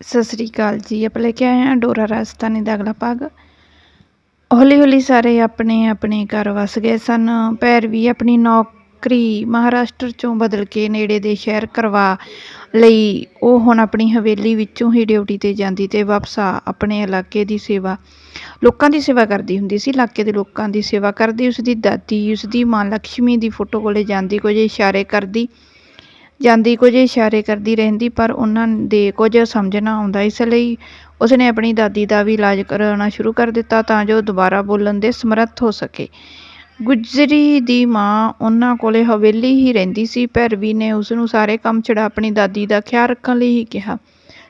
ਸਤਿ ਸ੍ਰੀ ਅਕਾਲ ਜੀ। ਆਪਾਂ ਲੈ ਕੇ ਆਏ ਹਾਂ ਡੋਰਾ ਰਾਜਸਥਾਨੀ ਦਾ ਅਗਲਾ ਭਾਗ। ਹੌਲੀ ਹੌਲੀ ਸਾਰੇ ਆਪਣੇ ਆਪਣੇ ਘਰ ਵਸ ਗਏ ਸਨ। ਭੈਰਵੀ ਆਪਣੀ ਨੌਕਰੀ ਮਹਾਰਾਸ਼ਟਰ ਚੋਂ ਬਦਲ ਕੇ ਨੇੜੇ ਦੇ ਸ਼ਹਿਰ ਕਰਵਾ ਲਈ। ਉਹ ਹੁਣ ਆਪਣੀ ਹਵੇਲੀ ਵਿੱਚੋਂ ਹੀ ਡਿਊਟੀ ਤੇ ਜਾਂਦੀ ਤੇ ਵਾਪਸ ਆ ਆਪਣੇ ਇਲਾਕੇ ਦੀ ਸੇਵਾ, ਲੋਕਾਂ ਦੀ ਸੇਵਾ ਕਰਦੀ ਹੁੰਦੀ ਸੀ। ਇਲਾਕੇ ਦੇ ਲੋਕਾਂ ਦੀ ਸੇਵਾ ਕਰਦੀ ਉਸ ਦੀ ਦਾਦੀ ਉਸ ਦੀ ਮਾਂ ਲక్ష్ਮੀ ਦੀ ਫੋਟੋ ਕੋਲੇ ਜਾਂਦੀ, ਕੁਝ ਇਸ਼ਾਰੇ ਕਰਦੀ। ਜਾਂਦੀ, ਕੁਝ ਇਸ਼ਾਰੇ ਕਰਦੀ ਰਹਿੰਦੀ, ਪਰ ਉਹਨਾਂ ਦੇ ਕੁਝ ਸਮਝ ਨਾ ਆਉਂਦਾ। ਇਸ ਲਈ ਉਸਨੇ ਆਪਣੀ ਦਾਦੀ ਦਾ ਵੀ ਇਲਾਜ ਕਰਾਉਣਾ ਸ਼ੁਰੂ ਕਰ ਦਿੱਤਾ ਤਾਂ ਜੋ ਦੁਬਾਰਾ ਬੋਲਣ ਦੇ ਸਮਰੱਥ ਹੋ ਸਕੇ। ਗੁਜਰੀ ਦੀ ਮਾਂ ਉਹਨਾਂ ਕੋਲੇ ਹਵੇਲੀ ਹੀ ਰਹਿੰਦੀ ਸੀ। ਭੈਰਵੀ ਨੇ ਉਸ ਨੂੰ ਸਾਰੇ ਕੰਮ ਛੜਾ ਆਪਣੀ ਦਾਦੀ ਦਾ ਖਿਆਲ ਰੱਖਣ ਲਈ ਹੀ ਕਿਹਾ।